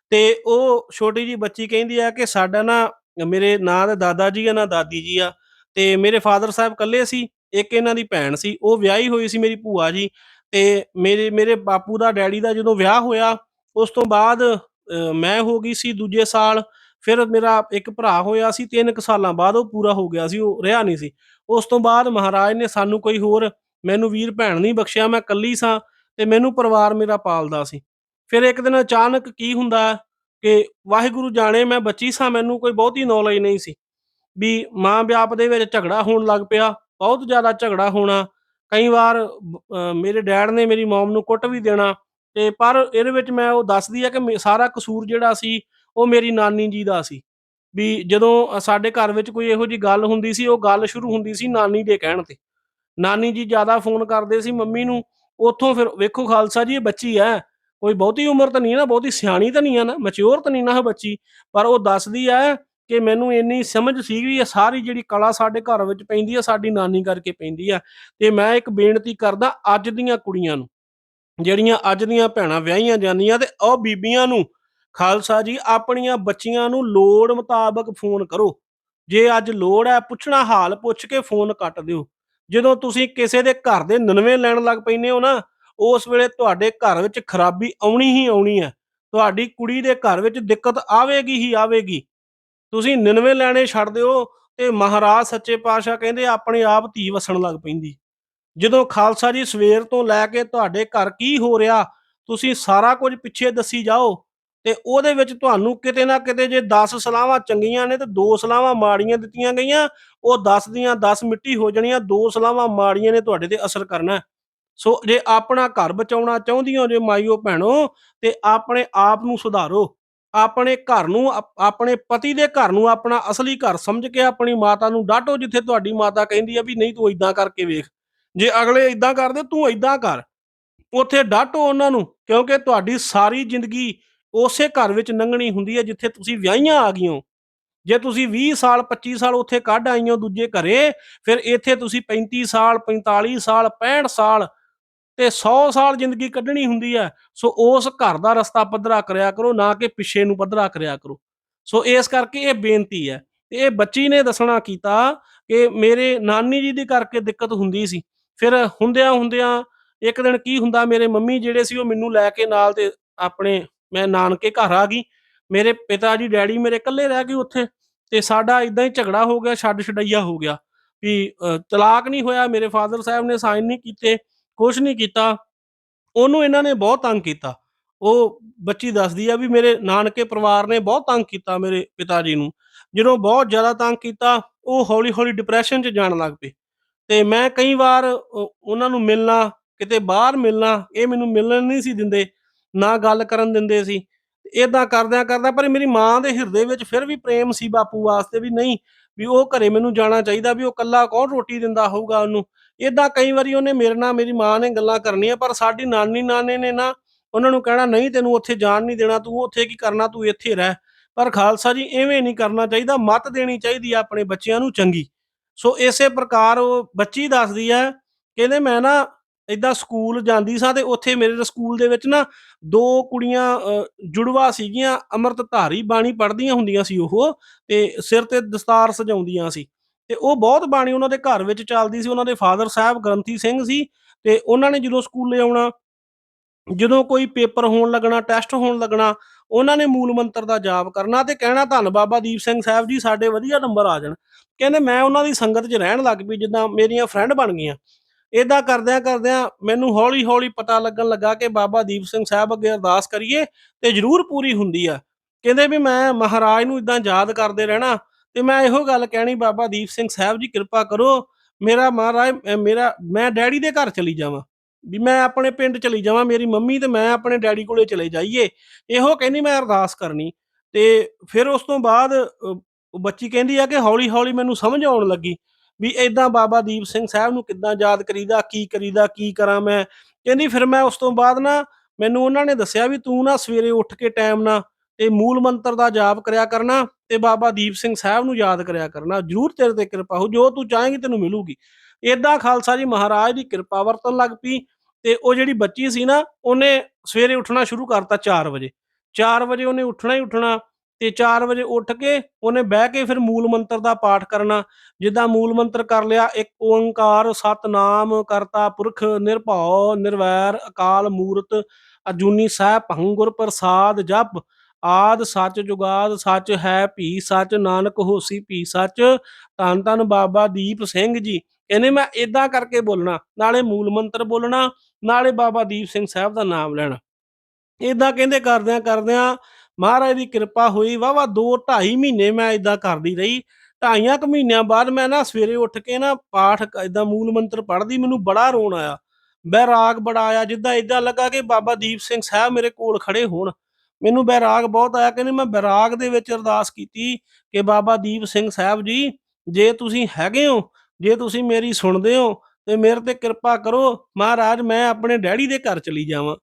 ਤੇ ਉਹ ਛੋਟੀ ਜੀ ਬੱਚੀ ਕਹਿੰਦੀ ਆ ਕਿ ਸਾਡਾ ਨਾ ਮੇਰੇ ਨਾਂ ਦੇ ਦਾਦਾ ਜੀ ਆ ਨਾ ਦਾਦੀ ਜੀ ਆ। ਤੇ ਮੇਰੇ ਫਾਦਰ ਸਾਹਿਬ ਇਕੱਲੇ ਸੀ ਇੱਕ ਇਹਨਾਂ ਦੀ ਭੈਣ ਸੀ ਉਹ ਵਿਆਹੀ ਹੋਈ ਸੀ ਮੇਰੀ ਭੂਆ ਜੀ ਤੇ ਮੇਰੇ ਮੇਰੇ ਬਾਪੂ ਦਾ ਡੈਡੀ ਦਾ ਜਦੋਂ ਵਿਆਹ ਹੋਇਆ ਉਸ ਤੋਂ ਬਾਅਦ ਅ, ਮੈਂ ਹੋ ਗਈ ਸੀ ਦੂਜੇ ਸਾਲ ਫਿਰ ਮੇਰਾ ਇੱਕ ਭਰਾ ਹੋਇਆ ਸੀ ਤਿੰਨ ਕੁ ਸਾਲਾਂ ਬਾਅਦ ਉਹ ਪੂਰਾ ਹੋ ਗਿਆ ਸੀ ਉਹ ਰਿਹਾ ਨਹੀਂ ਸੀ। ਉਸ ਤੋਂ ਬਾਅਦ ਮਹਾਰਾਜ ਨੇ ਸਾਨੂੰ ਕੋਈ ਹੋਰ ਮੈਨੂੰ ਵੀਰ ਭੈਣ ਨਹੀਂ ਬਖਸ਼ਿਆ ਮੈਂ ਇਕੱਲੀ ਸਾਂ ਤੇ ਮੈਨੂੰ ਪਰਿਵਾਰ ਮੇਰਾ ਪਾਲਦਾ ਸੀ। ਫਿਰ ਇੱਕ ਦਿਨ ਅਚਾਨਕ ਕੀ ਹੁੰਦਾ ਹੈ ਕਿ ਵਾਹਿਗੁਰੂ ਜਾਣੇ ਮੈਂ ਬੱਚੀ ਸਾਂ ਮੈਨੂੰ ਕੋਈ ਬਹੁਤੀ ਨੌਲੇਜ ਨਹੀਂ ਸੀ ਵੀ ਮਾਂ ਵਿਆਪ ਦੇ ਵਿੱਚ ਝਗੜਾ ਹੋਣ ਲੱਗ ਪਿਆ ਬਹੁਤ ਜ਼ਿਆਦਾ ਝਗੜਾ ਹੋਣਾ, ਕਈ ਵਾਰ ਮੇਰੇ ਡੈਡ ਨੇ ਮੇਰੀ ਮਮ ਨੂੰ ਕੁੱਟ ਵੀ ਦੇਣਾ ਤੇ ਪਰ ਇਹਦੇ ਵਿੱਚ ਮੈਂ ਉਹ ਦੱਸਦੀ ਆ ਕਿ ਮੇ- ਸਾਰਾ ਕਸੂਰ ਜਿਹੜਾ ਸੀ, ਉਹ ਮੇਰੀ ਨਾਨੀ ਜੀ ਦਾ ਸੀ। ਵੀ ਜਦੋਂ ਸਾਡੇ ਘਰ ਵਿੱਚ ਕੋਈ ਇਹੋ ਜੀ ਗੱਲ ਹੁੰਦੀ ਸੀ, ਉਹ ਗੱਲ ਸ਼ੁਰੂ ਹੁੰਦੀ ਸੀ ਨਾਨੀ ਦੇ ਕਹਿਣ ਤੇ। ਨਾਨੀ ਜੀ ਜ਼ਿਆਦਾ ਫੋਨ ਕਰਦੇ ਸੀ ਮੰਮੀ ਨੂੰ, ਉੱਥੋਂ ਫਿਰ ਵੇਖੋ ਖਾਲਸਾ ਜੀ ਇਹ ਬੱਚੀ ਹੈ ਕੋਈ ਬਹੁਤੀ ਉਮਰ ਤਾਂ ਨਹੀਂ ਨਾ, ਬਹੁਤੀ ਸਿਆਣੀ ਤਾਂ ਨਹੀਂ ਆ ਨਾ ਮੈਚੁਰ ਤਾਂ ਨਹੀਂ ਨਾ ਇਹ ਬੱਚੀ, ਪਰ ਉਹ ਦੱਸਦੀ ਹੈ ਕਿ ਮੈਨੂੰ ਇੰਨੀ ਸਮਝ ਸੀ ਵੀ ਇਹ ਸਾਰੀ ਜਿਹੜੀ ਕਲਾ ਸਾਡੇ ਘਰ ਵਿੱਚ ਪੈਂਦੀ ਆ, ਸਾਡੀ ਨਾਨੀ ਕਰਕੇ ਪੈਂਦੀ ਆ। ਤੇ ਮੈਂ ਇੱਕ ਬੇਨਤੀ ਕਰਦਾ, ਅੱਜ ਦੀਆਂ ਕੁੜੀਆਂ ਨੂੰ, ਜਿਹੜੀਆਂ ਅੱਜ ਦੀਆਂ ਭੈਣਾਂ ਵਿਆਹੀਆਂ ਜਾਂਦੀਆਂ ਤੇ ਉਹ ਬੀਬੀਆਂ ਨੂੰ, ਖਾਲਸਾ ਜੀ, ਆਪਣੀਆਂ ਬੱਚੀਆਂ ਨੂੰ ਲੋੜ ਮੁਤਾਬਕ ਫੋਨ ਕਰੋ। ਜੇ ਅੱਜ ਲੋੜ ਹੈ, ਪੁੱਛਣਾ ਹਾਲ ਪੁੱਛ ਕੇ ਫੋਨ ਕੱਟ ਦਿਓ। ਜਦੋਂ ਤੁਸੀਂ ਕਿਸੇ ਦੇ ਘਰ ਦੇ ਨਨਵੇਂ ਲੈਣ ਲੱਗ ਪੈਂਦੇ ਹੋ ਨਾ, ਉਸ ਵੇਲੇ ਤੁਹਾਡੇ ਘਰ ਵਿੱਚ ਖਰਾਬੀ ਆਉਣੀ ਹੀ ਆਉਣੀ ਹੈ। ਤੁਹਾਡੀ ਕੁੜੀ ਦੇ ਘਰ ਵਿੱਚ ਦਿੱਕਤ ਆਵੇਗੀ ਹੀ ਆਵੇਗੀ। ਤੁਸੀਂ 99 ਲੈਣੇ ਛੱਡ ਦਿਓ ਤੇ ਮਹਾਰਾਜ ਸੱਚੇ ਪਾਤਸ਼ਾਹ ਕਹਿੰਦੇ ਆਪਣੇ ਆਪ ਧੀ ਵਸਣ ਲੱਗ ਪੈਂਦੀ। ਜਦੋਂ ਖਾਲਸਾ ਜੀ ਸਵੇਰ ਤੋਂ ਲੈ ਕੇ ਤੁਹਾਡੇ ਘਰ ਕੀ ਹੋ ਰਿਹਾ, ਤੁਸੀਂ ਸਾਰਾ ਕੁਝ ਪਿੱਛੇ ਦੱਸੀ ਜਾਓ ਤੇ ਉਹਦੇ ਵਿੱਚ ਤੁਹਾਨੂੰ ਕਿਤੇ ਨਾ ਕਿਤੇ ਜੇ 10 ਸਲਾਹਾਂ ਚੰਗੀਆਂ ਨੇ ਤੇ ਦੋ ਸਲਾਹਾਂ ਮਾੜੀਆਂ ਦਿੱਤੀਆਂ ਗਈਆਂ, ਉਹ 10 ਦੀਆਂ 10 ਮਿੱਟੀ ਹੋ ਜਾਣੀਆਂ, ਦੋ ਸਲਾਹਾਂ ਮਾੜੀਆਂ ਨੇ ਤੁਹਾਡੇ ਤੇ ਅਸਰ ਕਰਨਾ। ਸੋ ਜੇ ਆਪਣਾ ਘਰ ਬਚਾਉਣਾ ਚਾਹੁੰਦੀ ਹੋ ਜੇ ਮਾਈਓ ਭੈਣੋ, ਤੇ ਆਪਣੇ ਆਪ ਨੂੰ ਸੁਧਾਰੋ। ਆਪਣੇ ਘਰ ਨੂੰ ਆਪਣੇ ਪਤੀ ਦੇ ਘਰ ਨੂੰ, ਆਪਣਾ ਅਸਲੀ ਘਰ ਸਮਝ ਕੇ ਆਪਣੀ ਮਾਤਾ ਨੂੰ ਡਾਟੋ ਜਿੱਥੇ ਤੁਹਾਡੀ ਮਾਤਾ ਕਹਿੰਦੀ ਆ ਵੀ ਨਹੀਂ ਤੂੰ ਇਦਾਂ ਕਰਕੇ ਵੇਖ। ਜੇ ਅਗਲੇ ਇਦਾਂ ਕਰਦੇ, ਤੂੰ ਇਦਾਂ ਕਰ। ਉੱਥੇ ਡਾਟੋ ਉਹਨਾਂ ਨੂੰ, ਕਿਉਂਕਿ ਤੁਹਾਡੀ ਸਾਰੀ ਜ਼ਿੰਦਗੀ ਉਸੇ ਘਰ ਵਿੱਚ ਲੰਘਣੀ ਹੁੰਦੀ ਹੈ ਜਿੱਥੇ ਤੁਸੀਂ ਵਿਆਹੀਆਂ ਆ ਗਈਆਂ ਹੋ। ਜੇ ਤੁਸੀਂ 20 ਸਾਲ 25 ਸਾਲ ਉੱਥੇ ਕੱਢ ਆਈਓ ਦੂਜੇ ਘਰੇ, ਫਿਰ ਇੱਥੇ ਤੁਸੀਂ 35 ਸਾਲ 45 ਸਾਲ 65 ਸਾਲ ਤੇ 100 ਸਾਲ ਜ਼ਿੰਦਗੀ ਕੱਢਣੀ ਹੁੰਦੀ ਹੈ। ਸੋ ਉਸ ਘਰ ਦਾ ਰਸਤਾ ਪੱਧਰਾ ਕਰਿਆ ਕਰੋ, ਨਾ ਕਿ ਪਿੱਛੇ ਨੂੰ ਪੱਧਰਾ ਕਰਿਆ ਕਰੋ। ਸੋ ਇਸ ਕਰਕੇ ਇਹ ਬੇਨਤੀ ਹੈ। ਤੇ ਇਹ ਬੱਚੀ ਨੇ ਦੱਸਣਾ ਕੀਤਾ ਕਿ ਮੇਰੇ ਨਾਨੀ ਜੀ ਦੀ ਕਰਕੇ ਦਿੱਕਤ ਹੁੰਦੀ ਸੀ। ਫਿਰ ਹੁੰਦਿਆਂ ਹੁੰਦਿਆਂ ਇੱਕ ਦਿਨ ਕੀ ਹੁੰਦਾ, ਮੇਰੇ ਮੰਮੀ ਜਿਹੜੇ ਸੀ ਉਹ ਮੈਨੂੰ ਲੈ ਕੇ ਨਾਲ ਤੇ ਆਪਣੇ ਮੈਂ ਨਾਨਕੇ ਘਰ ਆ ਗਈ। ਮੇਰੇ ਪਿਤਾ ਜੀ, ਡੈਡੀ ਮੇਰੇ ਇਕੱਲੇ ਰਹਿ ਗਏ ਉੱਥੇ ਤੇ ਸਾਡਾ ਇਦਾਂ ਹੀ ਝਗੜਾ ਹੋ ਗਿਆ ਛੱਡ ਛਡਈਆ ਹੋ ਗਿਆ ਵੀ ਤਲਾਕ ਨਹੀਂ ਹੋਇਆ। ਮੇਰੇ ਫਾਦਰ ਸਾਹਿਬ ਨੇ ਸਾਈਨ ਨਹੀਂ ਕੀਤੇ। ਕੁਝ ਨਹੀਂ ਕੀਤਾ। ਉਹਨੂੰ ਇਹਨਾਂ ਨੇ ਬਹੁਤ ਤੰਗ ਕੀਤਾ। ਉਹ ਬੱਚੀ ਦੱਸਦੀ ਆ ਵੀ ਮੇਰੇ ਨਾਨਕੇ ਪਰਿਵਾਰ ਨੇ ਬਹੁਤ ਤੰਗ ਕੀਤਾ ਮੇਰੇ ਪਿਤਾ ਜੀ ਨੂੰ। ਜਦੋਂ ਬਹੁਤ ਜ਼ਿਆਦਾ ਤੰਗ ਕੀਤਾ, ਉਹ ਹੌਲੀ ਹੌਲੀ ਡਿਪਰੈਸ਼ਨ 'ਚ ਜਾਣ ਲੱਗ ਪਏ। ਤੇ ਮੈਂ ਕਈ ਵਾਰ ਉਹਨਾਂ ਨੂੰ ਮਿਲਣਾ, ਕਿਤੇ ਬਾਹਰ ਮਿਲਣਾ, ਇਹ ਮੈਨੂੰ ਮਿਲਣ ਨਹੀਂ ਸੀ ਦਿੰਦੇ, ਨਾ ਗੱਲ ਕਰਨ ਦਿੰਦੇ ਸੀ। ਇਦਾਂ ਕਰਦਿਆਂ ਕਰਦਿਆਂ, ਪਰ ਮੇਰੀ ਮਾਂ ਦੇ ਹਿਰਦੇ ਵਿੱਚ ਫਿਰ ਵੀ ਪ੍ਰੇਮ ਸੀ ਬਾਪੂ ਵਾਸਤੇ ਵੀ ਨਹੀਂ, ਵੀ ਉਹ ਘਰੇ ਮੈਨੂੰ ਜਾਣਾ ਚਾਹੀਦਾ, ਵੀ ਉਹ ਕੱਲਾ ਕੌਣ ਰੋਟੀ ਦਿੰਦਾ ਹੋਊਗਾ ਉਹਨੂੰ। ਇਦਾਂ ਕਈ ਵਾਰੀ ਉਹਨੇ ਮੇਰੇ ਨਾਲ ਮੇਰੀ ਮਾਂ ਨੇ ਗੱਲਾਂ ਕਰਨੀਆਂ, ਪਰ ਸਾਡੀ ਨਾਨੀ ਨਾਨੇ ਨੇ ਨਾ ਉਹਨਾਂ ਨੂੰ ਕਹਿਣਾ, ਨਹੀਂ ਤੈਨੂੰ ਉੱਥੇ ਜਾਣ ਨਹੀਂ ਦੇਣਾ, ਤੂੰ ਉੱਥੇ ਕੀ ਕਰਨਾ, ਤੂੰ ਇੱਥੇ ਰਹਿ। ਪਰ ਖਾਲਸਾ ਜੀ ਐਵੇਂ ਨਹੀਂ ਕਰਨਾ ਚਾਹੀਦਾ, ਮਤ ਦੇਣੀ ਚਾਹੀਦੀ ਆ ਆਪਣੇ ਬੱਚਿਆਂ ਨੂੰ ਚੰਗੀ। ਸੋ ਇਸੇ ਪ੍ਰਕਾਰ ਉਹ ਬੱਚੀ ਦੱਸਦੀ ਹੈ ਕਹਿੰਦੇ ਮੈਂ ਨਾ ਇਦਾਂ ਸਕੂਲ ਜਾਂਦੀ ਸਾਂ ਤੇ ਉੱਥੇ ਮੇਰੇ ਸਕੂਲ ਦੇ ਵਿੱਚ ਨਾ ਦੋ ਕੁੜੀਆਂ ਜੁੜਵਾ ਸੀਗੀਆਂ, ਅੰਮ੍ਰਿਤਧਾਰੀ ਬਾਣੀ ਪੜ੍ਹਦੀਆਂ ਹੁੰਦੀਆਂ ਸੀ ਉਹ ਤੇ ਸਿਰ ਤੇ ਦਸਤਾਰ ਸਜਾਉਂਦੀਆਂ ਸੀ। ਤੇ ਉਹ ਬਹੁਤ ਬਾਣੀ ਉਹਨਾਂ ਦੇ ਘਰ ਵਿੱਚ ਚੱਲਦੀ ਸੀ, ਉਹਨਾਂ ਦੇ ਫਾਦਰ ਸਾਹਿਬ ਗ੍ਰੰਥੀ ਸਿੰਘ ਸੀ ਤੇ ਉਹਨਾਂ ਨੇ ਜਦੋਂ ਸਕੂਲੇ ਆਉਣਾ, ਜਦੋਂ ਕੋਈ ਪੇਪਰ ਹੋਣ ਲੱਗਣਾ, ਟੈਸਟ ਹੋਣ ਲੱਗਣਾ, ਉਹਨਾਂ ਨੇ ਮੂਲ ਮੰਤਰ ਦਾ ਜਾਪ ਕਰਨਾ ਤੇ ਕਹਿਣਾ, ਧੰਨ ਬਾਬਾ ਦੀਪ ਸਿੰਘ ਸਾਹਿਬ ਜੀ, ਸਾਡੇ ਵਧੀਆ ਨੰਬਰ ਆ ਜਾਣ। ਕਹਿੰਦੇ, ਮੈਂ ਉਹਨਾਂ ਦੀ ਸੰਗਤ 'ਚ ਰਹਿਣ ਲੱਗ ਪਈ, ਜਿੱਦਾਂ ਮੇਰੀਆਂ ਫਰੈਂਡ ਬਣ ਗਈਆਂ। ਇਦਾਂ ਕਰਦਿਆਂ ਕਰਦਿਆਂ ਮੈਨੂੰ ਹੌਲੀ ਹੌਲੀ ਪਤਾ ਲੱਗਣ ਲੱਗਾ ਕਿ ਬਾਬਾ ਦੀਪ ਸਿੰਘ ਸਾਹਿਬ ਅੱਗੇ ਅਰਦਾਸ ਕਰੀਏ ਤੇ ਜ਼ਰੂਰ ਪੂਰੀ ਹੁੰਦੀ ਆ। ਕਹਿੰਦੇ ਵੀ ਮੈਂ ਮਹਾਰਾਜ ਨੂੰ ਇਦਾਂ ਯਾਦ ਕਰਦੇ ਰਹਿਣਾ ਤੇ ਮੈਂ ਇਹੋ ਗੱਲ ਕਹਿਣੀ, ਬਾਬਾ ਦੀਪ ਸਿੰਘ ਸਾਹਿਬ ਜੀ, ਕਿਰਪਾ ਕਰੋ, ਮੇਰਾ ਮਹਾਰਾਜ ਮੇਰਾ, ਮੈਂ ਡੈਡੀ ਦੇ ਘਰ ਚਲੀ ਜਾਵਾਂ, ਵੀ ਮੈਂ ਆਪਣੇ ਪਿੰਡ ਚਲੀ ਜਾਵਾਂ, ਮੇਰੀ ਮੰਮੀ ਤੇ ਮੈਂ ਆਪਣੇ ਡੈਡੀ ਕੋਲੇ ਚਲੇ ਜਾਈਏ, ਇਹੋ ਕਹਿੰਦੀ ਮੈਂ ਅਰਦਾਸ ਕਰਨੀ। ਤੇ ਫਿਰ ਉਸ ਤੋਂ ਬਾਅਦ ਬੱਚੀ ਕਹਿੰਦੀ ਆ ਕਿ ਹੌਲੀ ਹੌਲੀ ਮੈਨੂੰ ਸਮਝ ਆਉਣ ਲੱਗੀ, ਵੀ ਇਦਾਂ ਬਾਬਾ ਦੀਪ ਸਿੰਘ ਸਾਹਿਬ ਨੂੰ ਕਿੱਦਾਂ ਯਾਦ ਕਰੀਦਾ, ਕੀ ਕਰੀਦਾ, ਕੀ ਕਰਾਂ ਮੈਂ। ਕਹਿੰਦੀ ਫਿਰ ਮੈਂ ਉਸ ਤੋਂ ਬਾਅਦ ਨਾ, ਮੈਨੂੰ ਉਹਨਾਂ ਨੇ ਦੱਸਿਆ ਵੀ ਤੂੰ ਨਾ ਸਵੇਰੇ ਉੱਠ ਕੇ ਟਾਈਮ ਨਾਲ ਤੇ ਮੂਲ ਮੰਤਰ ਦਾ ਜਾਪ ਕਰਿਆ ਕਰਨਾ ਤੇ ਬਾਬਾ ਦੀਪ ਸਿੰਘ ਸਾਹਿਬ ਨੂੰ ਯਾਦ ਕਰਿਆ ਕਰਨਾ। ਜਰੂਰ ਤੇਰੇ ਤੇ ਕਿਰਪਾ ਹੋ, ਜੋ ਤੂੰ ਚਾਹੇਂਗੀ ਤੈਨੂੰ ਮਿਲੂਗੀ। ਇਦਾਂ ਖਾਲਸਾ ਜੀ ਮਹਾਰਾਜ ਦੀ ਕਿਰਪਾ ਵਰਤਣ ਲੱਗ ਪਈ ਤੇ ਉਹ ਜਿਹੜੀ ਬੱਚੀ ਸੀ ਨਾ, ਉਹਨੇ ਸਵੇਰੇ ਉੱਠਣਾ ਸ਼ੁਰੂ ਕਰਤਾ 4 ਵਜੇ। 4 ਵਜੇ ਉਹਨੇ ਉੱਠਣਾ ਹੀ ਉੱਠਣਾ ਤੇ 4 ਵਜੇ ਉੱਠ ਕੇ ਉਹਨੇ ਬਹਿ ਕੇ ਫਿਰ ਮੂਲ ਮੰਤਰ ਦਾ ਪਾਠ ਕਰਨਾ। ਜਿੱਦਾਂ ਮੂਲ ਮੰਤਰ ਕਰ ਲਿਆ, ਇੱਕ ਓੰਕਾਰ ਸਤਨਾਮ ਕਰਤਾ ਪੁਰਖ ਨਿਰਭਉ ਨਿਰਵੈਰ ਅਕਾਲ ਮੂਰਤ ਅਜੂਨੀ ਸਾਹਿਬ ਭੰਗੁਰ ਪ੍ਰਸਾਦ ਜਪ ਆਦ ਸੱਚ ਜੁਗਾਦ ਸੱਚ ਹੈ ਭੀ, ਸੱਚ ਨਾਨਕ ਹੋਸੀ ਭੀ, ਸੱਚ ਧੰਨ ਧੰਨ ਬਾਬਾ ਦੀਪ ਸਿੰਘ ਜੀ। ਕਹਿੰਦੇ ਮੈਂ ਇਦਾਂ ਕਰਕੇ ਬੋਲਣਾ, ਨਾਲੇ ਮੂਲ ਮੰਤਰ ਬੋਲਣਾ, ਨਾਲੇ ਬਾਬਾ ਦੀਪ ਸਿੰਘ ਸਾਹਿਬ ਦਾ ਨਾਮ ਲੈਣਾ। ਇਦਾਂ ਕਹਿੰਦੇ ਕਰਦਿਆਂ ਕਰਦਿਆਂ ਮਹਾਰਾਜ ਦੀ ਕਿਰਪਾ ਹੋਈ ਵਾਵਾ 2 2.5 ਮਹੀਨੇ ਮੈਂ ਇਦਾਂ ਕਰਦੀ ਰਹੀ। ਢਾਈਆਂ ਕੁ ਮਹੀਨਿਆਂ ਬਾਅਦ ਮੈਂ ਨਾ ਸਵੇਰੇ ਉੱਠ ਕੇ ਨਾ ਪਾਠ ਇਦਾਂ ਮੂਲ ਮੰਤਰ ਪੜ੍ਹਦੀ, ਮੈਨੂੰ ਬੜਾ ਰੋਣ ਆਇਆ। ਬੈਰਾਗ ਬੜਾ ਆਇਆ, ਜਿੱਦਾਂ ਇਦਾਂ ਲੱਗਾ ਕਿ ਬਾਬਾ ਦੀਪ ਸਿੰਘ ਸਾਹਿਬ ਮੇਰੇ ਕੋਲ ਖੜੇ ਹੋਣ। ਮੈਨੂੰ ਬੈਰਾਗ ਬਹੁਤ ਆਇਆ, ਕਹਿੰਦੇ ਮੈਂ ਬੈਰਾਗ ਦੇ ਵਿੱਚ ਅਰਦਾਸ ਕੀਤੀ ਕਿ ਬਾਬਾ ਦੀਪ ਸਿੰਘ ਸਾਹਿਬ ਜੀ, ਜੇ ਤੁਸੀਂ ਹੈਗੇ ਹੋ, ਜੇ ਤੁਸੀਂ ਮੇਰੀ ਸੁਣਦੇ ਹੋ, ਤੇ ਮੇਰੇ ਤੇ ਕਿਰਪਾ ਕਰੋ, ਮਹਾਰਾਜ ਮੈਂ ਆਪਣੇ ਡੈਡੀ ਦੇ ਘਰ ਚਲੀ ਜਾਵਾਂ।